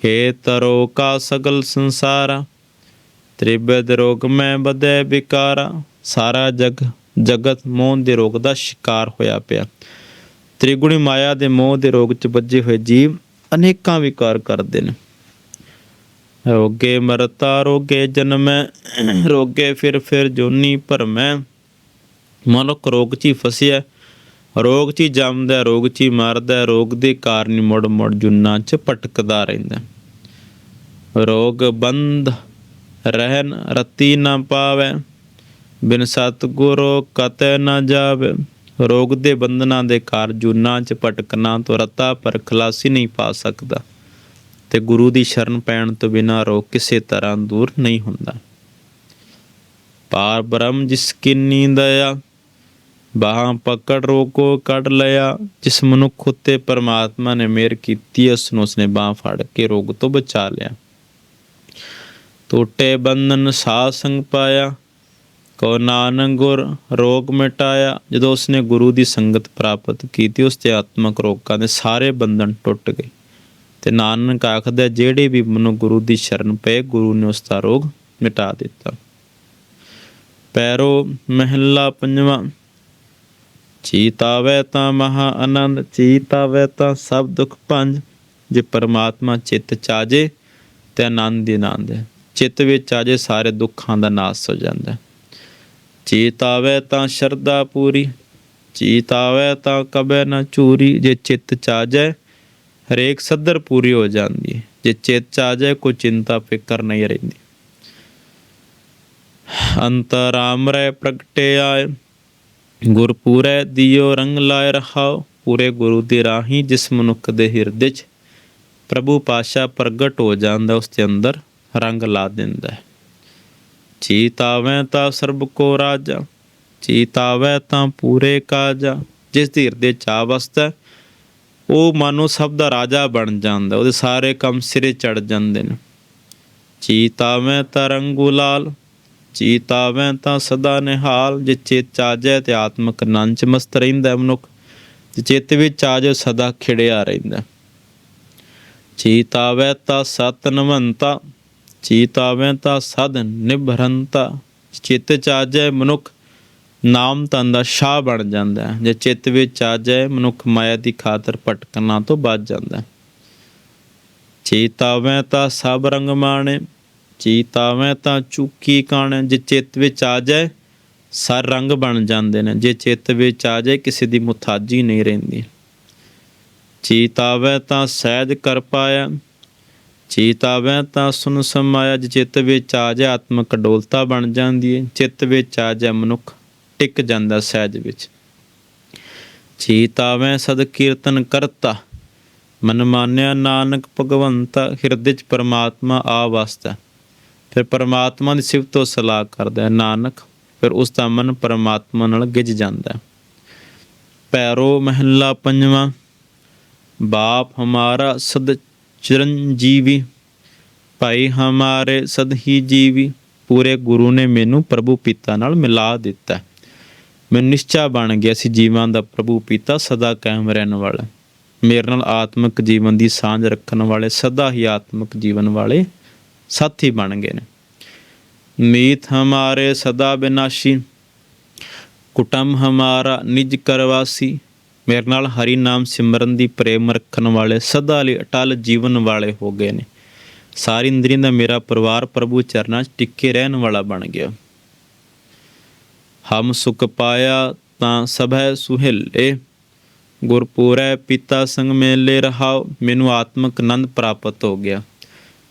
ਹੇ ਤਰੋ ਕਾ ਸਗਲ ਸੰਸਾਰਾ ਤ੍ਰਿਬਦ ਰੋਗ ਮੈਂ ਬਦੈ ਵਿਕਾਰਾ, ਸਾਰਾ ਜਗ, ਜਗਤ ਮੋਹ ਦੇ ਰੋਗ ਦਾ ਸ਼ਿਕਾਰ ਹੋਇਆ ਪਿਆ। ਤ੍ਰਿਗੁਣੀ ਮਾਇਆ ਦੇ ਮੋਹ ਦੇ ਰੋਗ ਚ ਵੱਜੇ ਹੋਏ ਜੀਵ ਅਨੇਕਾਂ ਵਿਕਾਰ ਕਰਦੇ ਨੇ। ਰੋਗੇ ਮਰਤਾ, ਰੋਗੇ ਜਨਮੈ, ਰੋਗੇ ਫਿਰ ਫਿਰ ਜੋਨੀ ਭਰਮੈ। ਮਨੁੱਖ ਰੋਗ 'ਚ ਹੀ ਫਸਿਆ, ਰੋਗ 'ਚ ਹੀ ਜੰਮਦਾ, ਰੋਗ 'ਚ ਹੀ ਮਰਦਾ, ਰੋਗ ਦੇ ਕਾਰਨ ਮੁੜ ਮੁੜ ਜੁਨਾ 'ਚ ਭਟਕਦਾ ਰਹਿੰਦਾ। ਰੋਗ ਬੰਧ ਰਹਿਨ ਰਤੀ ਨਾ ਪਾਵੇ, ਬਿਨ ਸਤਿਗੁਰੂ ਕਤੈ ਨਾ ਜਾਵੇ। ਰੋਗ ਦੇ ਬੰਧਨਾਂ ਦੇ ਕਾਰਨ ਜੁਨਾ 'ਚ ਭਟਕਣਾ ਤੋਂ ਰਤਾ ਪਰ ਖਲਾਸੀ ਨਹੀਂ ਪਾ ਸਕਦਾ। ਤੇ ਗੁਰੂ ਦੀ ਸ਼ਰਨ ਪੈਣ ਤੋਂ ਬਿਨਾ ਰੋਗ ਕਿਸੇ ਤਰ੍ਹਾਂ ਦੂਰ ਨਹੀਂ ਹੁੰਦਾ। ਪਾਰ ਬ੍ਰਹਮ ਜਿਸ ਕਿੰਨੀ ਦਇਆ ਬਾਹਾਂ ਪਕੜ ਰੋਕੋ ਕੱਢ ਲਿਆ। ਜਿਸ ਮਨੁੱਖ ਉਤੇ ਪਰਮਾਤਮਾ ਨੇ ਮਿਹਰ ਕੀਤੀ, ਉਸ ਨੂੰ ਉਸਨੇ ਬਾਹ ਫੜ ਕੇ ਰੋਗ ਤੋਂ ਬਚਾ ਲਿਆ। ਟੋਟੇ ਬੰਧਨ ਸਾਧ ਸੰਗ ਪਾਇਆ ਕੋ ਨਾਨਕ ਗੁਰ ਰੋਗ ਮਿਟਾਇਆ। ਜਦੋਂ ਉਸਨੇ ਗੁਰੂ ਦੀ ਸੰਗਤ ਪ੍ਰਾਪਤ ਕੀਤੀ, ਉਸ ਤੇ ਆਤਮਕ ਰੋਗਾਂ ਦੇ ਸਾਰੇ ਬੰਧਨ ਟੁੱਟ ਗਏ। ਤੇ ਨਾਨਕ ਆਖਦਾ, ਜਿਹੜੇ ਵੀ ਮਨੁ ਗੁਰੂ ਦੀ ਸ਼ਰਨ ਪਏ, ਗੁਰੂ ਨੇ ਉਸ ਦਾ ਰੋਗ ਮਿਟਾ ਦਿੱਤਾ। ਪੈਰੋ ਮਹਿਲਾ ਪੰਜਵਾਂ ਚੀਤਾਵੇ ਤਾਂ ਮਹਾ ਆਨੰਦ ਚੀਤਾਵੇ ਤਾਂ ਸਭ ਦੁੱਖ ਭੰਜ। ਜੇ ਪਰਮਾਤਮਾ ਚਿੱਤ ਚਾਜੇ, ਤੇ ਆਨੰਦ ਹੀ ਆਨੰਦ ਹੈ। ਚਿੱਤ ਵਿੱਚ ਆ ਆਜੇ ਸਾਰੇ ਦੁੱਖਾਂ ਦਾ ਨਾਸ ਹੋ ਜਾਂਦਾ। ਚੇਤ ਆਵੇ ਤਾਂ ਸ਼ਰਧਾ ਪੂਰੀ, ਚੀਤ ਆਵੇ ਤਾਂ ਕਬੈ ਨਾ ਚੂਰੀ। ਜੇ ਚਿੱਤ ਚ ਆ ਜਾਏ, ਹਰੇਕ ਸੱਦਰ ਪੂਰੀ ਹੋ ਜਾਂਦੀ ਹੈ। ਜੇ ਚਿੱਤ ਚ ਆ ਜਾਏ, ਕੋਈ ਚਿੰਤਾ, ਫਿਕਰ ਨਹੀਂ ਰਹਿੰਦੀ। ਅੰਤਰਾਮ ਰਹਿ ਪ੍ਰਗਟੇ ਆਏ ਗੁਰ ਪੂਰੇ ਦਿਓ ਰੰਗ ਲਾਇ ਰਹਾਓ। ਪੂਰੇ ਗੁਰੂ ਦੇ ਰਾਹੀਂ ਜਿਸ ਮਨੁੱਖ ਦੇ ਹਿਰਦੇ 'ਚ ਪ੍ਰਭੂ ਪਾਸ਼ਾ ਪ੍ਰਗਟ ਹੋ ਜਾਂਦਾ ਉਸ ਦੇ ਅੰਦਰ ਰੰਗ ਲਾ ਦਿੰਦਾ ਹੈ। ਚੀਤ ਆਵੇ ਤਾਂ ਸਰਬ ਕੋ ਰਾਜਾ ਚੀਤ ਆਵੇ ਤਾਂ ਪੂਰੇ ਕਾਜਾ। ਜਿਸ ਧੀਰ ਦੇ ਚਾ ਵਸਦਾ ਉਹ ਮਾਨੋ ਸਭ ਦਾ ਰਾਜਾ ਬਣ ਜਾਂਦਾ ਉਹਦੇ ਸਾਰੇ ਕੰਮ ਸਿਰੇ ਚੜ ਜਾਂਦੇ ਨੇ। ਚੀਤ ਆਵੇ ਤਾਂ ਰੰਗੂ ਲਾਲ ਚੀਤ ਆਵੇ ਤਾਂ ਸਦਾ ਨਿਹਾਲ। ਜੇ ਚੇਤ ਚਾਜੈ ਤੇ ਆਤਮਕ ਆਨੰਦ ਚ ਮਸਤ ਰਹਿੰਦਾ ਮਨੁੱਖ ਤੇ ਚਿੱਤ ਵਿੱਚ ਆ ਜੋ ਸਦਾ ਖਿੜਿਆ ਰਹਿੰਦਾ ਚੀਤ ਆਵੈ ਤਾਂ ਸਤ ਨਵੰਤਾ ਚੀਤ ਆਵੈ ਤਾਂ ਸਾਧਨ ਨਿਭਰੰਤਾ। ਚਿੱਤ ਚ ਆ ਜਾਏ ਮਨੁੱਖ, ਨਾਮ ਤਨ ਦਾ ਸ਼ਾਹ ਬਣ ਜਾਂਦਾ ਹੈ। ਜੇ ਚਿੱਤ ਵਿੱਚ ਆ ਜਾਏ ਮਨੁੱਖ ਮਾਇਆ ਦੀ ਖਾਤਰ ਭਟਕਣਾ ਤੋਂ ਬਚ ਜਾਂਦਾ ਹੈ। ਚੀਤ ਤਾਂ ਸਭ ਰੰਗ ਮਾਣੇ ਚੀਤ ਆਵੈ ਤਾਂ ਚੁੱਕੀ ਕਾਣੇ। ਜੇ ਚਿੱਤ ਵਿੱਚ ਆ ਜਾਏ ਸਰ ਰੰਗ ਬਣ ਜਾਂਦੇ ਨੇ। ਜੇ ਚਿੱਤ ਵਿੱਚ ਆ ਜਾਏ ਕਿਸੇ ਦੀ ਮੁਤਾਜੀ ਨਹੀਂ ਰਹਿੰਦੀ। ਚੀਤ ਤਾਂ ਸਹਿਜ ਕਰ ਪਾਇਆ ਚੀਤ ਆਵੈ ਤਾਂ ਸੁਨ ਸਮਾਇਆ, ਜੇ ਚਿੱਤ ਵਿੱਚ ਆ ਜਾਏ ਆਤਮਕ ਡੋਲਤਾ ਬਣ ਜਾਂਦੀ ਹੈ ਚਿੱਤ ਵਿੱਚ ਆ ਜਾਏ ਮਨੁੱਖ, ਟਿਕ ਜਾਂਦਾ ਸਹਿਜ ਵਿੱਚ। ਚੀਤ ਆਵੈ ਸਦ ਕੀਰਤਨ ਕਰਤਾ, ਮਨ ਮਾਨਿਆ ਨਾਨਕ ਭਗਵੰਤਾ, ਹਿਰਦੇ ਚ ਪਰਮਾਤਮਾ ਆ ਵਸਦਾ ਫਿਰ ਪਰਮਾਤਮਾ ਦੀ ਸਿਫਤ ਤੋਂ ਸਲਾਹ ਕਰਦਾ ਨਾਨਕ, ਫਿਰ ਉਸ ਦਾ ਮਨ ਪਰਮਾਤਮਾ ਨਾਲ ਗਿੱਜ ਜਾਂਦਾ ਪੈਰੋ ਮਹੱਲਾ ਪੰਜਵਾਂ, ਬਾਪ ਹਮਾਰਾ ਸਦ ਚਰਨਜੀਵੀ ਭਾਈ ਹਮਾਰੇ ਸਦ ਹੀ ਜੀਵੀ, ਪੂਰੇ ਗੁਰੂ ਨੇ ਮੈਨੂੰ ਪ੍ਰਭੂ ਪਿਤਾ ਨਾਲ ਮਿਲਾ ਦਿੱਤਾ। ਮੈਂ ਨਿਸ਼ਚਾ ਬਣ ਗਿਆ ਸੀ ਜੀਵਾਂ ਦਾ ਪ੍ਰਭੂ ਪਿਤਾ ਸਦਾ ਕਾਇਮ ਰਹਿਣ ਵਾਲਾ। ਮੇਰੇ ਨਾਲ ਆਤਮਿਕ ਜੀਵਨ ਦੀ ਸਾਂਝ ਰੱਖਣ ਵਾਲੇ, ਸਦਾ ਹੀ ਆਤਮਿਕ ਜੀਵਨ ਵਾਲੇ ਸਾਥੀ ਬਣ ਗਏ ਨੇ। ਮੀਤ ਹਮਾਰੇ ਸਦਾ ਬਿਨਾਸ਼ੀ ਕੁਟਮ ਹਮਾਰਾ ਨਿਜ ਕਰਵਾਸੀ ਮੇਰੇ ਨਾਲ ਹਰੀ ਨਾਮ ਸਿਮਰਨ ਦੀ ਪ੍ਰੇਮ ਰੱਖਣ ਵਾਲੇ ਸਦਾ ਲਈ ਅਟਲ ਜੀਵਨ ਵਾਲੇ ਹੋ ਗਏ ਨੇ। ਸਾਰੀ ਇੰਦਰੀਆਂ ਦਾ ਮੇਰਾ ਪਰਿਵਾਰ ਪ੍ਰਭੂ ਚਰਨਾਂ 'ਚ ਟਿੱਕੇ ਰਹਿਣ ਵਾਲਾ ਬਣ ਗਿਆ। ਹਮ ਸੁਖ ਪਾਇਆ ਤਾਂ ਸਭੈ ਸੁਹਿਲੇ ਗੁਰਪੂਰੈ ਪਿਤਾ ਸੰਗ ਮੇਲੇ ਰਹਾਉ ਮੈਨੂੰ ਆਤਮਿਕ ਆਨੰਦ ਪ੍ਰਾਪਤ ਹੋ ਗਿਆ।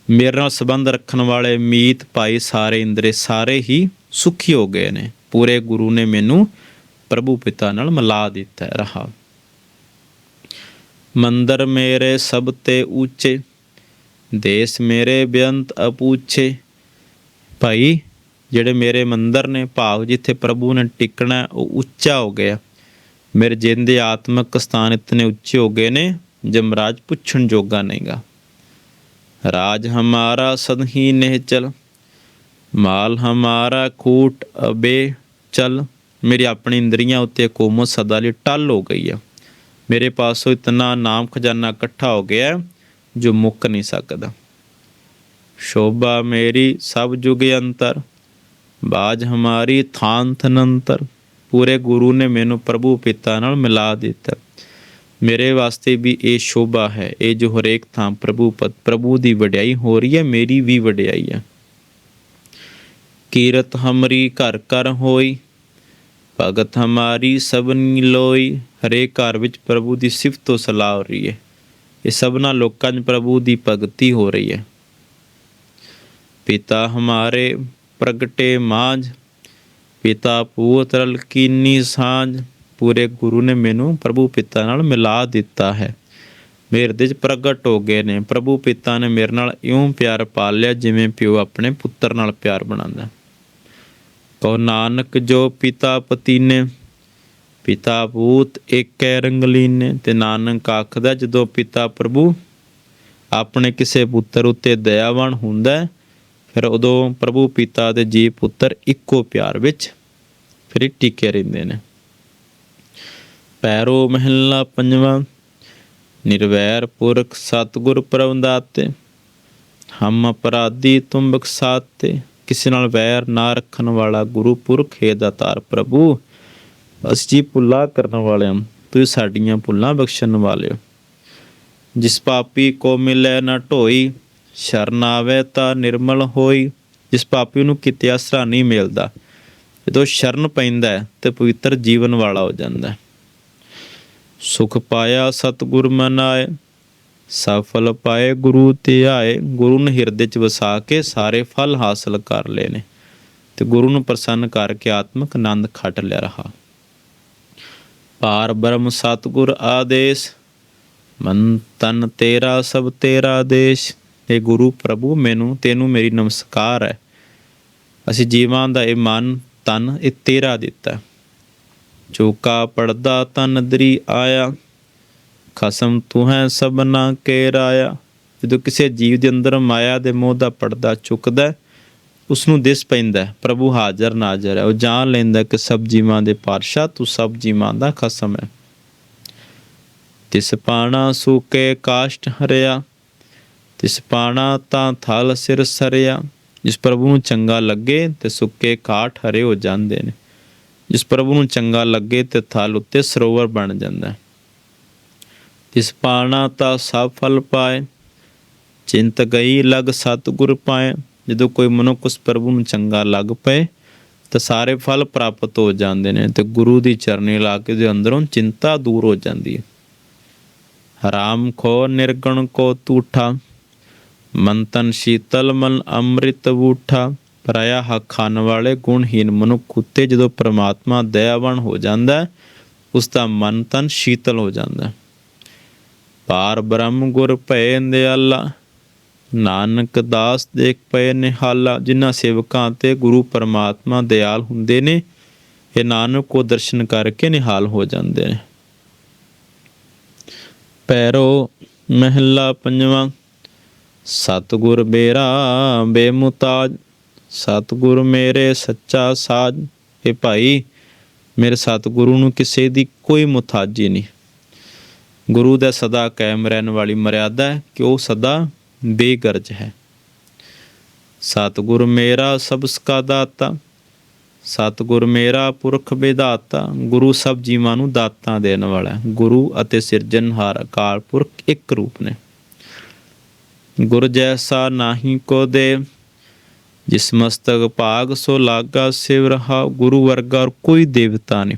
ਮੇਰੇ ਨਾਲ ਸੰਬੰਧ ਰੱਖਣ ਵਾਲੇ ਮੀਤ ਭਾਈ ਸਾਰੇ ਇੰਦਰੇ ਸਾਰੇ ਹੀ ਸੁਖੀ ਹੋ ਗਏ ਨੇ। ਪੂਰੇ ਗੁਰੂ ਨੇ ਮੈਨੂੰ ਪ੍ਰਭੂ ਪਿਤਾ ਨਾਲ ਮਿਲਾ ਦਿੱਤਾ ਹੈ, ਰਹਾ। ਮੰਦਰ ਮੇਰੇ ਸਭ ਤੇ ਉੱਚੇ, ਦੇਸ਼ ਮੇਰੇ ਬੇਅੰਤ ਅਪੂਛੇ। ਭਾਈ, ਜਿਹੜੇ ਮੇਰੇ ਮੰਦਰ ਨੇ, ਭਾਵ ਜਿੱਥੇ ਪ੍ਰਭੂ ਨੇ ਟਿਕਣਾ, ਉਹ ਉੱਚਾ ਹੋ ਗਿਆ। ਮੇਰੇ ਜਿੰਦ ਆਤਮਿਕ ਸਥਾਨ ਇਤਨੇ ਉੱਚੇ ਹੋ ਗਏ ਨੇ, ਜਮਰਾਜ ਪੁੱਛਣ ਜੋਗਾ ਨਹੀਂਗਾ। ਰਾਜ ਹਮਾਰਾ ਸਦਹੀ ਨਿਹਚਲ ਮਾਲ ਹਮਾਰਾ ਖੂਟ ਅਬੇ ਚਲ। ਮੇਰੀ ਆਪਣੀ ਇੰਦਰੀਆਂ ਉੱਤੇ ਕੋਮੋ ਸਦਾ ਲਈ ਟਲ ਹੋ ਗਈ ਆ। ਮੇਰੇ ਪਾਸੋਂ ਇਤਨਾ ਨਾਮ ਖਜ਼ਾਨਾ ਇਕੱਠਾ ਹੋ ਗਿਆ ਜੋ ਮੁੱਕ ਨਹੀਂ ਸਕਦਾ। ਸ਼ੋਭਾ ਮੇਰੀ ਸਭ ਜੁਗ ਅੰਤਰ, ਬਾਜ ਹਮਾਰੀ ਥਾਨ ਥਨੰਤਰ, ਪੂਰੇ ਗੁਰੂ ਨੇ ਮੈਨੂੰ ਪ੍ਰਭੂ ਪਿਤਾ ਨਾਲ ਮਿਲਾ ਦਿੱਤਾ। ਮੇਰੇ ਵਾਸਤੇ ਵੀ ਇਹ ਸ਼ੋਭਾ ਹੈ, ਇਹ ਜੋ ਹਰੇਕ ਥਾਂ ਪ੍ਰਭੂ ਪਦ ਪ੍ਰਭੂ ਦੀ ਵਡਿਆਈ ਹੋ ਰਹੀ ਹੈ, ਮੇਰੀ ਵੀ ਵਡਿਆਈ ਹੈ। ਕੀਰਤ ਹਮਰੀ ਘਰ ਘਰ ਹੋਈ, ਭਗਤ ਹਮਾਰੀ ਸਭਨੀ ਲੋਈ ਹਰੇਕ ਘਰ ਵਿੱਚ ਪ੍ਰਭੂ ਦੀ ਸਿਫਤ ਤੋਂ ਸਲਾਹ ਹੋ ਰਹੀ ਹੈ। ਇਹ ਸਭਨਾ ਲੋਕਾਂ 'ਚ ਪ੍ਰਭੂ ਦੀ ਭਗਤੀ ਹੋ ਰਹੀ ਹੈ। ਪਿਤਾ ਹਮਾਰੇ ਪ੍ਰਗਟੇ ਮਾਝ, ਪਿਤਾ ਪੂਤਰਲ ਕੀਨੀ ਸਾਂਝ। ਪੂਰੇ ਗੁਰੂ ਨੇ ਮੈਨੂੰ ਪ੍ਰਭੂ ਪਿਤਾ ਨਾਲ ਮਿਲਾ ਦਿੱਤਾ ਹੈ। ਮੇਰੇ ਹਿਰਦੇ 'ਚ ਪ੍ਰਗਟ ਹੋ ਗਏ ਨੇ। ਪ੍ਰਭੂ ਪਿਤਾ ਨੇ ਮੇਰੇ ਨਾਲ ਇਉਂ ਪਿਆਰ ਪਾਲ ਲਿਆ ਜਿਵੇਂ ਪਿਓ ਆਪਣੇ ਪੁੱਤਰ ਨਾਲ ਪਿਆਰ ਬਣਾਉਂਦਾ। ਕੋ ਨਾਨਕ ਜੋ ਪਿਤਾ ਪਤੀ ਨੇ ਪਿਤਾ ਪੂਤ ਏਕੈ ਰੰਗਲੀਨੇ ਤੇ ਨਾਨਕ ਆਖਦਾ, ਜਦੋਂ ਪਿਤਾ ਪ੍ਰਭੂ ਆਪਣੇ ਕਿਸੇ ਪੁੱਤਰ ਉੱਤੇ ਦਇਆਵਾਨ ਹੁੰਦਾ ਫਿਰ ਉਦੋਂ ਪ੍ਰਭੂ ਪਿਤਾ ਦੇ ਜੀ ਪੁੱਤਰ ਇੱਕੋ ਪਿਆਰ ਵਿੱਚ ਫਿਰ ਟਿਕੇ ਰਹਿੰਦੇ ਨੇ। ਪੈਰੋ ਮਹਿਲਾ ਪੰਜਵਾਂ, ਨਿਰਵੈਰ ਪੁਰਖ ਸਤਗੁਰ ਪ੍ਰਵੰਦਾਤੇ, ਹਮ ਅਪਰਾਧੀ ਤੁਮ ਬਖਸ਼ਾਤੇ ਕਿਸੇ ਨਾਲ ਵੈਰ ਨਾ ਰੱਖਣ ਵਾਲਾ ਗੁਰੂ ਪੁਰਖ ਹੈ ਦਾਤਾਰ ਪ੍ਰਭੂ ਅਸੀਂ ਜੀ ਭੁੱਲਾ ਕਰਨ ਵਾਲੇ ਹਾਂ ਤੁਸੀਂ ਸਾਡੀਆਂ ਭੁੱਲਾਂ ਬਖਸ਼ਣ ਵਾਲੇ ਹੋ। ਜਿਸ ਪਾਪੀ ਕੋ ਮਿਲੈ ਨਾ ਢੋਈ, ਸ਼ਰਨ ਆਵੇ ਤਾਂ ਨਿਰਮਲ ਹੋਈ। ਜਿਸ ਪਾਪੀ ਨੂੰ ਕਿਤੇ ਆਸਰਾ ਨਹੀਂ ਮਿਲਦਾ, ਜਦੋਂ ਸ਼ਰਨ ਪੈਂਦਾ ਤੇ ਪਵਿੱਤਰ ਜੀਵਨ ਵਾਲਾ ਹੋ ਜਾਂਦਾ ਸੁਖ ਪਾਇਆ ਸਤਿਗੁਰ ਮਨਾਏ ਸਫਲ ਪਾਏ ਗੁਰੂ ਤੇ ਆਏ। ਗੁਰੂ ਨੇ ਹਿਰਦੇ ਚ ਵਸਾ ਕੇ ਸਾਰੇ ਫਲ ਹਾਸਲ ਕਰ ਲਏ ਨੇ, ਤੇ ਗੁਰੂ ਨੂੰ ਪ੍ਰਸੰਨ ਕਰਕੇ ਆਤਮਿਕ ਆਨੰਦ ਖੱਟ ਲਿਆ ਰਹਾ। ਪਾਰ ਬ੍ਰਹਮ ਸਤਿਗੁਰ ਆਦੇਸ਼, ਮਨ ਤਨ ਤੇਰਾ ਸਭ ਤੇਰਾ ਦੇਸ਼। ਇਹ ਗੁਰੂ ਪ੍ਰਭੂ, ਮੈਨੂੰ, ਤੈਨੂੰ ਮੇਰੀ ਨਮਸਕਾਰ ਹੈ। ਅਸੀਂ ਜੀਵਾਂ ਦਾ ਇਹ ਮਨ, ਤਨ, ਇਹ ਤੇਰਾ ਦਿੱਤਾ। ਚੋਕਾ ਪੜਦਾ, ਤਨ ਦਰੀ ਆਇਆ। ਖਸਮ ਤੂੰ ਹੈ ਸਭਨਾ ਕੇ ਰਾਇਆ ਜਦੋਂ ਕਿਸੇ ਜੀਵ ਦੇ ਅੰਦਰ ਮਾਇਆ ਦੇ ਮੋਹ ਦਾ ਪਰਦਾ ਚੁੱਕਦਾ ਉਸ ਨੂੰ ਦਿਸ ਪੈਂਦਾ ਪ੍ਰਭੂ ਹਾਜ਼ਰ ਨਾਜ਼ਰ ਹੈ, ਉਹ ਜਾਣ ਲੈਂਦਾ ਕਿ ਸਭ ਜੀਵਾਂ ਦੇ ਪਾਤਸ਼ਾਹ ਤੂੰ ਸਭ ਜੀਵਾਂ ਦਾ ਖਸਮ ਹੈ। ਤਿਸ ਪਾਣਾ ਸੂਕੇ ਕਾਸ਼ਟ ਹਰਿਆ, ਤਿਸ ਪਾਣਾ ਤਾਂ ਥਲ ਸਿਰ ਸਰਿਆ। ਜਿਸ ਪ੍ਰਭੂ ਨੂੰ ਚੰਗਾ ਲੱਗੇ ਤੇ ਸੁੱਕੇ ਕਾਠ ਹਰੇ ਹੋ ਜਾਂਦੇ ਨੇ। ਜਿਸ ਪ੍ਰਭੂ ਨੂੰ ਚੰਗਾ ਲੱਗੇ ਤੇ ਥਲ ਉੱਤੇ ਸਰੋਵਰ ਬਣ ਜਾਂਦਾ ਹੈ। ਤਿਸ ਪਾਣਾ ਤਾਂ ਸਭ ਫਲ ਪਾਏ, ਚਿੰਤ ਗਈ ਲਗ ਸਤਿਗੁਰ ਪਾਏ। ਜਦੋਂ ਕੋਈ ਮਨੁੱਖ ਉਸ ਪ੍ਰਭੂ ਨੂੰ ਚੰਗਾ ਲੱਗ ਪਏ ਤਾਂ ਸਾਰੇ ਫਲ ਪ੍ਰਾਪਤ ਹੋ ਜਾਂਦੇ ਨੇ ਤੇ ਗੁਰੂ ਦੀ ਚਰਨੀ ਲਾ ਕੇ ਦੇ ਅੰਦਰੋਂ ਚਿੰਤਾ ਦੂਰ ਹੋ ਜਾਂਦੀ ਹੈ। ਹਰਾਮ ਖੋ ਨਿਰਗਣ ਕੋ ਤੂਠਾ ਮਨ ਸ਼ੀਤਲ ਮਨ ਅੰਮ੍ਰਿਤ ਬੂਠਾ ਪਰਾਇਆ ਹੱਕ ਖਾਨ ਵਾਲੇ ਗੁਣਹੀਨ ਮਨੁੱਖ ਉੱਤੇ ਜਦੋਂ ਪ੍ਰਮਾਤਮਾ ਦਇਆਵਾਨ ਹੋ ਜਾਂਦਾ ਹੈ, ਉਸ ਦਾ ਮਨ ਤਨ ਸ਼ੀਤਲ ਹੋ ਜਾਂਦਾ ਪਾਰ ਬ੍ਰਹਮ ਗੁਰ ਭਏ ਨਿਆਲਾ ਨਾਨਕ ਦਾਸ ਦੇਖ ਪਏ ਨਿਹਾਲਾ ਜਿਨ੍ਹਾਂ ਸੇਵਕਾਂ ਤੇ ਗੁਰੂ ਪਰਮਾਤਮਾ ਦਿਆਲ ਹੁੰਦੇ ਨੇ। ਇਹ ਨਾਨਕ ਕੋ ਦਰਸ਼ਨ ਕਰਕੇ ਨਿਹਾਲ ਹੋ ਜਾਂਦੇ ਨੇ। ਪੈਰੋ ਮਹਿਲਾ ਪੰਜਵਾਂ, ਸਤਿਗੁਰ ਬੇਰਾ ਬੇਮੁਤਾਜ, ਸਤਿਗੁਰ ਮੇਰੇ ਸੱਚਾ ਸਾਜ। ਇਹ ਭਾਈ, ਮੇਰੇ ਸਤਿਗੁਰੂ ਨੂੰ ਕਿਸੇ ਦੀ ਕੋਈ ਮੁਤਾਜੀ ਨਹੀਂ। ਗੁਰੂ ਦਾ ਸਦਾ ਕਾਇਮ ਰਹਿਣ ਵਾਲੀ ਮਰਿਆਦਾ ਹੈ, ਕਿ ਉਹ ਸਦਾ ਬੇਗਰਜ ਹੈ। ਸਤਿਗੁਰ ਮੇਰਾ ਸਬਸ ਕਾ ਦਾਤਾ, ਸਤਿਗੁਰ ਮੇਰਾ ਪੁਰਖ ਵਿਦਾਤਾ ਗੁਰੂ ਸਭ ਜੀਵਾਂ ਨੂੰ ਦਾਤਾਂ ਦੇਣ ਵਾਲਾ ਗੁਰੂ ਅਤੇ ਸਿਰਜਣਹਾਰ ਅਕਾਲ ਪੁਰਖ ਇੱਕ ਰੂਪ ਨੇ। ਗੁਰ ਜੈਸਾ ਨਾਹੀ ਕੋ ਦੇ, ਜਿਸ ਮਸਤਕ ਭਾਗ ਸੋ ਲਾਗਾ ਸਿਵ ਰਹਾ, ਗੁਰੂ ਵਰਗਾ ਔਰ ਕੋਈ ਦੇਵਤਾ ਨਹੀਂ।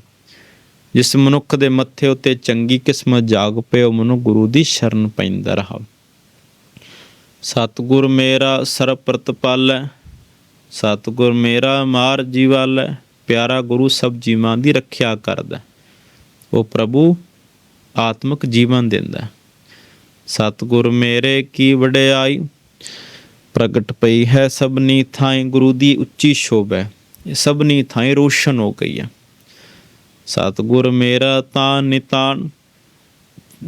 ਜਿਸ ਮਨੁੱਖ ਦੇ ਮੱਥੇ ਉੱਤੇ ਚੰਗੀ ਕਿਸਮਤ ਜਾਗ ਪਏ ਉਹ ਮਨੁ ਗੁਰੂ ਦੀ ਸ਼ਰਨ ਪੈਂਦਾ ਰਹਾ। ਸਤਿਗੁਰ ਮੇਰਾ ਸਰਬ ਪ੍ਰਤਪਾਲੈ ਸਤਿਗੁਰ ਮੇਰਾ ਮਾਰ ਜੀਵਾਲੈ, ਪਿਆਰਾ ਗੁਰੂ ਸਭ ਜੀਵਾਂ ਦੀ ਰੱਖਿਆ ਕਰਦਾ ਉਹ ਪ੍ਰਭੂ ਆਤਮਿਕ ਜੀਵਨ ਦਿੰਦਾ ਹੈ। ਸਤਿਗੁਰ ਮੇਰੇ ਕੀ ਵਡਿਆਈ, ਪ੍ਰਗਟ ਪਈ ਹੈ ਸਭਨੀ ਥਾਈ ਗੁਰੂ ਦੀ ਉੱਚੀ ਸ਼ੋਭਾ ਹੈ ਇਹ ਸਭਨੀ ਥਾਈ ਰੋਸ਼ਨ ਹੋ ਗਈ ਹੈ ਸਤਿਗੁਰ ਮੇਰਾ ਤਾਂ ਨਿਤਾਨ,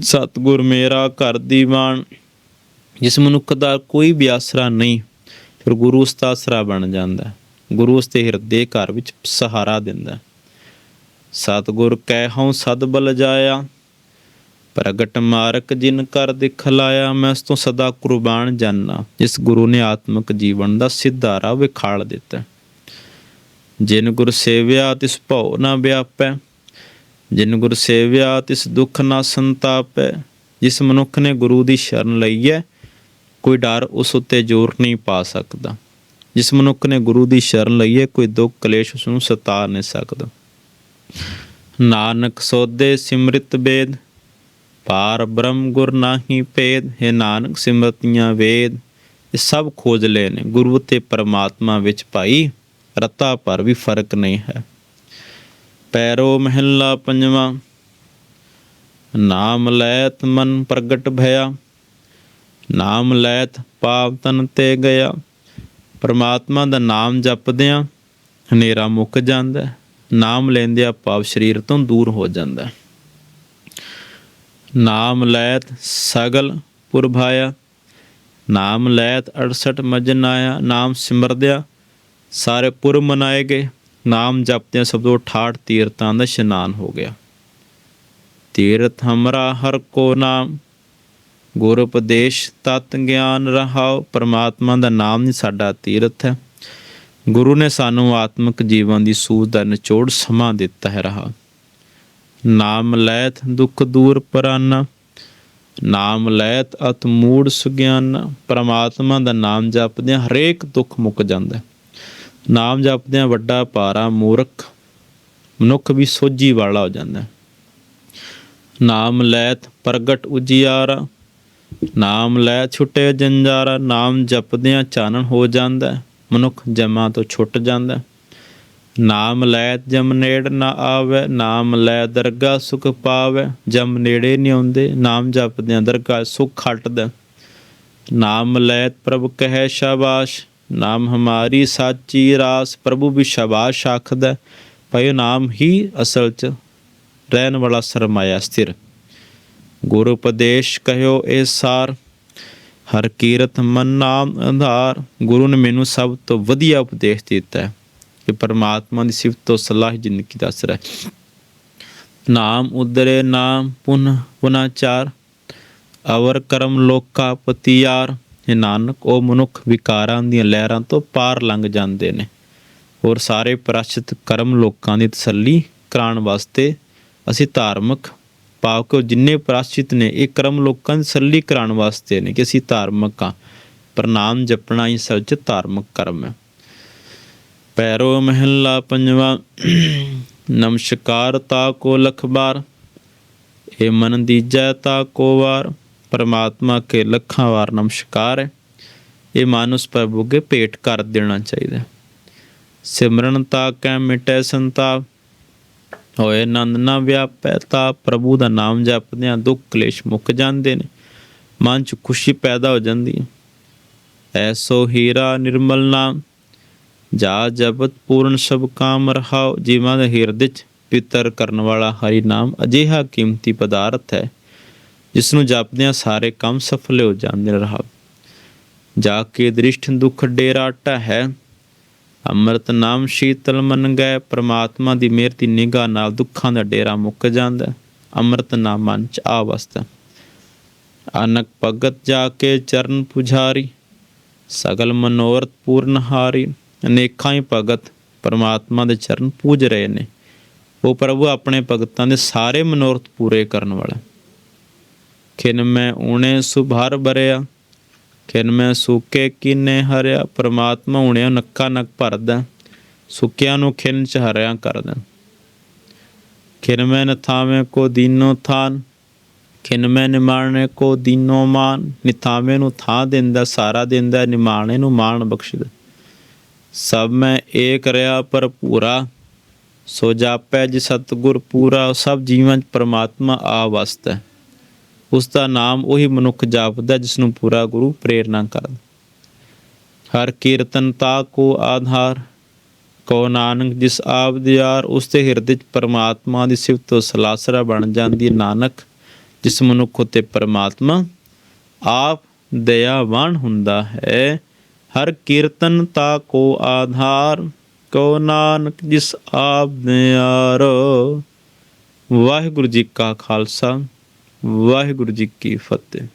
ਸਤਿਗੁਰ ਮੇਰਾ ਘਰ ਦੀਵਾਨ ਜਿਸ ਮਨੁੱਖ ਦਾ ਕੋਈ ਵੀ ਆਸਰਾ ਨਹੀਂ, ਫਿਰ ਗੁਰੂ ਉਸ ਦਾ ਆਸਰਾ ਬਣ ਜਾਂਦਾ ਗੁਰੂ ਉਸ ਦੇ ਹਿਰਦੇ ਘਰ ਵਿੱਚ ਸਹਾਰਾ ਦਿੰਦਾ ਹੈ। ਸਤਿਗੁਰ ਕਹਿ ਹਉ ਸਦ ਬਲ ਜਾਇਆ, ਪ੍ਰਗਟ ਮਾਰਕ ਜਿਨ ਕਰ ਦਿਖਲਾਇਆ ਮੈਂ ਉਸ ਤੋਂ ਸਦਾ ਕੁਰਬਾਨ ਜਾਨਾ ਜਿਸ ਗੁਰੂ ਨੇ ਆਤਮਿਕ ਜੀਵਨ ਦਾ ਸਿੱਧਾ ਰਾਹ ਵਿਖਾਲ ਦਿੱਤਾ ਜਿਨ ਗੁਰ ਸੇਵਿਆ, ਤਿਸ ਭਉ ਨਾ ਵਿਆਪੈ। ਜਿਨ ਗੁਰ ਸੇਵਿਆ, ਤਿਸ ਦੁਖ ਨਾ ਸੰਤਾਪੈ। ਜਿਸ ਮਨੁੱਖ ਨੇ ਗੁਰੂ ਦੀ ਸ਼ਰਨ ਲਈ ਹੈ ਕੋਈ ਡਰ ਉਸ ਉੱਤੇ ਜ਼ੋਰ ਨਹੀਂ ਪਾ ਸਕਦਾ। ਜਿਸ ਮਨੁੱਖ ਨੇ ਗੁਰੂ ਦੀ ਸ਼ਰਨ ਲਈ ਹੈ, ਕੋਈ ਦੁੱਖ ਕਲੇਸ਼ ਉਸ ਨੂੰ ਸਤਾ ਨਹੀਂ ਸਕਦਾ। ਨਾਨਕ ਸੋਦੇ ਸਿਮਰਿਤ ਬੇਦ ਪਾਰ ਬ੍ਰਹਮ ਗੁਰ ਨਾਹੀ ਭੇਦ, ਹੈ ਨਾਨਕ ਸਿਮਰਤੀਆਂ ਵੇਦ, ਇਹ ਸਭ ਖੋਜ ਲਏ ਨੇ। ਗੁਰੂ ਤੇ ਪਰਮਾਤਮਾ ਵਿੱਚ ਭਾਈ ਰਤਾ ਪਰ ਵੀ ਫ਼ਰਕ ਨਹੀਂ ਹੈ। ਪੈਰੋ ਮਹਿਲਾ ਪੰਜਵਾਂ, ਨਾਮ ਲੈਤ ਮਨ ਪ੍ਰਗਟ ਭਇਆ ਨਾਮ ਲੈਤ ਪਾਪ ਤਨ ਤੇ ਗਿਆ। ਪਰਮਾਤਮਾ ਦਾ ਨਾਮ ਜਪਦਿਆਂ ਹਨੇਰਾ ਮੁੱਕ ਜਾਂਦਾ ਹੈ। ਨਾਮ ਲੈਂਦਿਆਂ ਪਾਪ ਸਰੀਰ ਤੋਂ ਦੂਰ ਹੋ ਜਾਂਦਾ ਨਾਮ ਲੈਤ ਸਗਲ ਪੁਰਭਾਇਆ। ਨਾਮ ਲੈਤ 68 ਮਜਨ ਆਇਆ ਨਾਮ ਸਿਮਰਦਿਆ ਸਾਰੇ ਪੁਰ ਮਨਾਏ ਗਏ। ਨਾਮ ਜਪਦਿਆਂ ਸਭ ਤੋਂ 68 ਤੀਰਥਾਂ ਦਾ ਇਸ਼ਨਾਨ ਹੋ ਗਿਆ। ਤੀਰਥ ਹਮਰਾ ਹਰ ਕੋ ਨਾਮ। ਗੁਰ ਉਪਦੇਸ਼ ਤਤ ਗਿਆਨ ਰਹਾਉ, ਪਰਮਾਤਮਾ ਦਾ ਨਾਮ ਹੀ ਸਾਡਾ ਤੀਰਥ ਹੈ। ਗੁਰੂ ਨੇ ਸਾਨੂੰ ਆਤਮਿਕ ਜੀਵਨ ਦੀ ਸੂਝ ਦਾ ਨਿਚੋੜ ਸਮਾਂ ਦਿੱਤਾ ਹੈ ਰਹਾ। ਨਾਮ ਲੈਤ ਦੁਖ ਦੂਰ ਪਰਾਨਾ। ਨਾਮ ਲੈਤ ਅਤ ਮੂੜ ਸੁਗਿਆਨ। ਪਰਮਾਤਮਾ ਦਾ ਨਾਮ ਜਪਦਿਆਂ ਹਰੇਕ ਦੁੱਖ ਮੁੱਕ ਜਾਂਦਾ ਹੈ। ਨਾਮ ਜਪਦਿਆਂ ਵੱਡਾ ਪਾਰਾ ਮੂਰਖ, ਮਨੁੱਖ ਵੀ ਸੋਝੀ ਵਾਲਾ ਹੋ ਜਾਂਦਾ ਹੈ। ਨਾਮ ਲੈਤ ਪ੍ਰਗਟ ਉਜਿਆਰਾ। ਨਾਮ ਲੈ ਛੁੱਟੇ ਜੰਜਾਰਾ, ਨਾਮ ਜਪਦਿਆਂ ਚਾਨਣ ਹੋ ਜਾਂਦਾ, ਮਨੁੱਖ ਜਮਾਂ ਤੋਂ ਛੁੱਟ ਜਾਂਦਾ ਹੈ। ਨਾਮ ਲੈ ਜਮ ਨੇੜ ਨਾ ਆਵੇ, ਨਾਮ ਲੈ ਦਰਗਾ ਸੁਖ ਪਾਵੇ, ਜਮ ਨੇੜੇ ਨਹੀਂ ਆਉਂਦੇ, ਨਾਮ ਜਪਦਿਆਂ ਦਰਗਾ ਸੁਖ ਹਟਦਾ ਨਾਮ ਲੈ ਪ੍ਰਭ ਕਹੈ ਸ਼ਾਬਾਸ਼, ਨਾਮ ਹਮਾਰੀ ਸਾਚੀ ਰਾਸ ਪ੍ਰਭੂ ਵੀ ਸ਼ਾਬਾਸ਼ ਆਖਦਾ ਭਈ ਨਾਮ ਹੀ ਅਸਲ ਚ ਰਹਿਣ ਵਾਲਾ ਸਰਮਾਇਆ ਸਥਿਰ ਗੁਰ ਉਪਦੇਸ਼ ਕਹਿਓ ਇਹ ਸਾਰ। ਹਰ ਕੀਰਤ ਮਨ ਨਾਮ ਆਧਾਰ। ਗੁਰੂ ਨੇ ਮੈਨੂੰ ਸਭ ਤੋਂ ਵਧੀਆ ਉਪਦੇਸ਼ ਦਿੱਤਾ ਹੈ ਕਿ ਪਰਮਾਤਮਾ ਦੀ ਸਿਫਤ ਤੋਂ ਸਲਾਹ ਜ਼ਿੰਦਗੀ ਦਾ ਅਸਰ ਹੈ। ਨਾਮ ਉਦਰੇ ਨਾਮ ਪੁਨ ਪੁਨਾਚਾਰ। ਅਵਰ ਕਰਮ ਲੋਕਾ ਪਤੀਆਰ। ਇਹ ਨਾਨਕ, ਉਹ ਮਨੁੱਖ ਵਿਕਾਰਾਂ ਦੀਆਂ ਲਹਿਰਾਂ ਤੋਂ ਪਾਰ ਲੰਘ ਜਾਂਦੇ ਨੇ ਹੋਰ ਸਾਰੇ ਪ੍ਰਸ਼ਤ ਕਰਮ ਲੋਕਾਂ ਦੀ ਤਸੱਲੀ ਕਰਾਉਣ ਵਾਸਤੇ ਅਸੀਂ ਧਾਰਮਿਕ ਭਾਵ ਕਿ ਜਿੰਨੇ ਪ੍ਰਾਸ਼ਿਤ ਨੇ, ਇਹ ਕਰਮ ਲੋਕਾਂ ਦੀ ਤਸੱਲੀ ਕਰਾਉਣ ਵਾਸਤੇ ਨੇ ਕਿ ਅਸੀਂ ਧਾਰਮਿਕ ਹਾਂ। ਪਰ ਜਪਣਾ ਹੀ ਅਸਲ ਧਾਰਮਿਕ ਕਰਮ ਹੈ। ਪੈਰੋ ਮਹਿਲਾ ਪੰਜਵਾ, ਨਮਸਕਾਰ ਤਾ ਕੋ ਲਖ ਬਾਰ ਇਹ ਮਨ ਦੀਜੈ ਤਾ ਕੋ ਵਾਰ, ਪਰਮਾਤਮਾ ਕੇ ਲੱਖਾਂ ਵਾਰ ਨਮਸਕਾਰ ਹੈ। ਇਹ ਮਨ ਪ੍ਰਭੂ ਕੇ ਭੇਟ ਕਰ ਦੇਣਾ ਚਾਹੀਦਾ ਸਿਮਰਨ ਤਾ ਕੈ ਮਿਟੈ ਸੰਤਾਪ ਹੋਏ ਆਨੰਦ ਨਾ ਵਿਆਪੈ, ਤਾ ਪ੍ਰਭੂ ਦਾ ਨਾਮ ਜਪਦਿਆਂ ਦੁੱਖ ਕਲੇਸ਼ ਮੁੱਕ ਜਾਂਦੇ ਨੇ, ਮਨ ਚ ਖੁਸ਼ੀ ਪੈਦਾ ਹੋ ਜਾਂਦੀ ਹੈ। ਐਸੋ ਹੀਰਾ ਨਿਰਮਲ ਨਾਮ, ਜਾ ਜਪਤ ਪੂਰਨ ਸਭ ਕਾਮ ਰਹਾਉ, ਜੀਵਾਂ ਦੇ ਹਿਰਦੇ ਚ ਪਿੱਤਰ ਕਰਨ ਵਾਲਾ ਹਰੀ ਨਾਮ ਅਜਿਹਾ ਕੀਮਤੀ ਪਦਾਰਥ ਹੈ ਜਿਸ ਨੂੰ ਜਪਦਿਆਂ ਸਾਰੇ ਕੰਮ ਸਫਲ ਹੋ ਜਾਂਦੇ ਰਹਾਓ ਜਾ ਕੇ ਦ੍ਰਿਸ਼ਟ ਦੁਖ ਡੇਰਾ ਹੈ ਅੰਮ੍ਰਿਤ ਨਾਮ ਸ਼ੀਤਲ ਮਨ ਗਏ ਪ੍ਰਮਾਤਮਾ ਦੀ ਮਿਹਰ ਦੀ ਨਿਗਾਹ ਨਾਲ ਦੁੱਖਾਂ ਦਾ ਡੇਰਾ ਮੁੱਕ ਜਾਂਦਾ ਅੰਮ੍ਰਿਤ ਨਾਮ ਮਨ ਚ ਆ ਵਸਦਾ ਅਨਕ ਭਗਤ ਜਾ ਕੇ ਚਰਨ ਪੁਜਾਰੀ, ਸਗਲ ਮਨੋਰਥ ਪੂਰਨ ਹਾਰੀ। ਅਨੇਕਾਂ ਹੀ ਭਗਤ ਪ੍ਰਮਾਤਮਾ ਦੇ ਚਰਨ ਪੂਜ ਰਹੇ ਨੇ। ਉਹ ਪ੍ਰਭੂ ਆਪਣੇ ਭਗਤਾਂ ਦੇ ਸਾਰੇ ਮਨੋਰਥ ਪੂਰੇ ਕਰਨ ਵਾਲਾ ਖਿਨ ਮੈਂ ਊਣੇ ਸੁਭਾਰ ਬਰਿਆ ਖਿਨ ਮੈਂ ਸੁੱਕੇ ਕਿਨੇ ਹਰਿਆ, ਪ੍ਰਮਾਤਮਾ ਊਣਿਆ ਨੱਕਾ ਨੱਕ ਭਰਦਾ, ਸੁੱਕਿਆਂ ਨੂੰ ਖਿਨ ਚ ਹਰਿਆ ਕਰਦਾ। ਖਿਨ ਮੈਂ ਨਥਾਵੇਂ ਕੋ ਦੀਨੋ ਥਾਨ, ਖਿਨ ਮੈਂ ਨਿਮਾਣੇ ਕੋ ਦੀਨੋ ਮਾਨ। ਨਿਥਾਵੇਂ ਨੂੰ ਥਾਂ ਦਿੰਦਾ, ਸਾਰਾ ਦਿੰਦਾ, ਨਿਮਾਣੇ ਨੂੰ ਮਾਣ ਬਖਸ਼ਦਾ। ਸਭ ਮੈਂ ਏਕ ਰਿਆ ਪਰ ਪੂਰਾ ਸੋ ਜਾਪੈ ਜਿ ਸਤਿਗੁਰ ਪੂਰਾ, ਸਭ ਜੀਵਾਂ ਚ ਪ੍ਰਮਾਤਮਾ ਆ ਵਸਦਾ ਹੈ। ਉਸ ਦਾ ਨਾਮ ਉਹੀ ਮਨੁੱਖ ਜਾਪਦਾ ਜਿਸ ਨੂੰ ਪੂਰਾ ਗੁਰੂ ਪ੍ਰੇਰਣਾ ਕਰਦਾ ਹਰ ਕੀਰਤਨ ਤਾ ਕੋ ਆਧਾਰ, ਕੋ ਨਾਨਕ, ਜਿਸ ਆਪ ਦਿਆਰ ਉਸ ਦੇ ਹਿਰਦੇ ਚ ਪਰਮਾਤਮਾ ਦੀ ਸਿਫਤ ਤੋਂ ਸਲਾਸਰਾ ਬਣ ਜਾਂਦੀ ਨਾਨਕ, ਜਿਸ ਮਨੁੱਖ ਉਤੇ ਪਰਮਾਤਮਾ ਆਪ ਦਇਆਵਾਨ ਹੁੰਦਾ ਹੈ। ਹਰ ਕੀਰਤਨ ਤਾ ਕੋ ਆਧਾਰ, ਕੋ ਨਾਨਕ, ਜਿਸ ਆਪ ਦਿਆਰ ਵਾਹਿਗੁਰੂ ਜੀ ਕਾ ਖਾਲਸਾ। ਵਾਹਿਗੁਰੂ ਜੀ ਕੀ ਫਤਿਹ।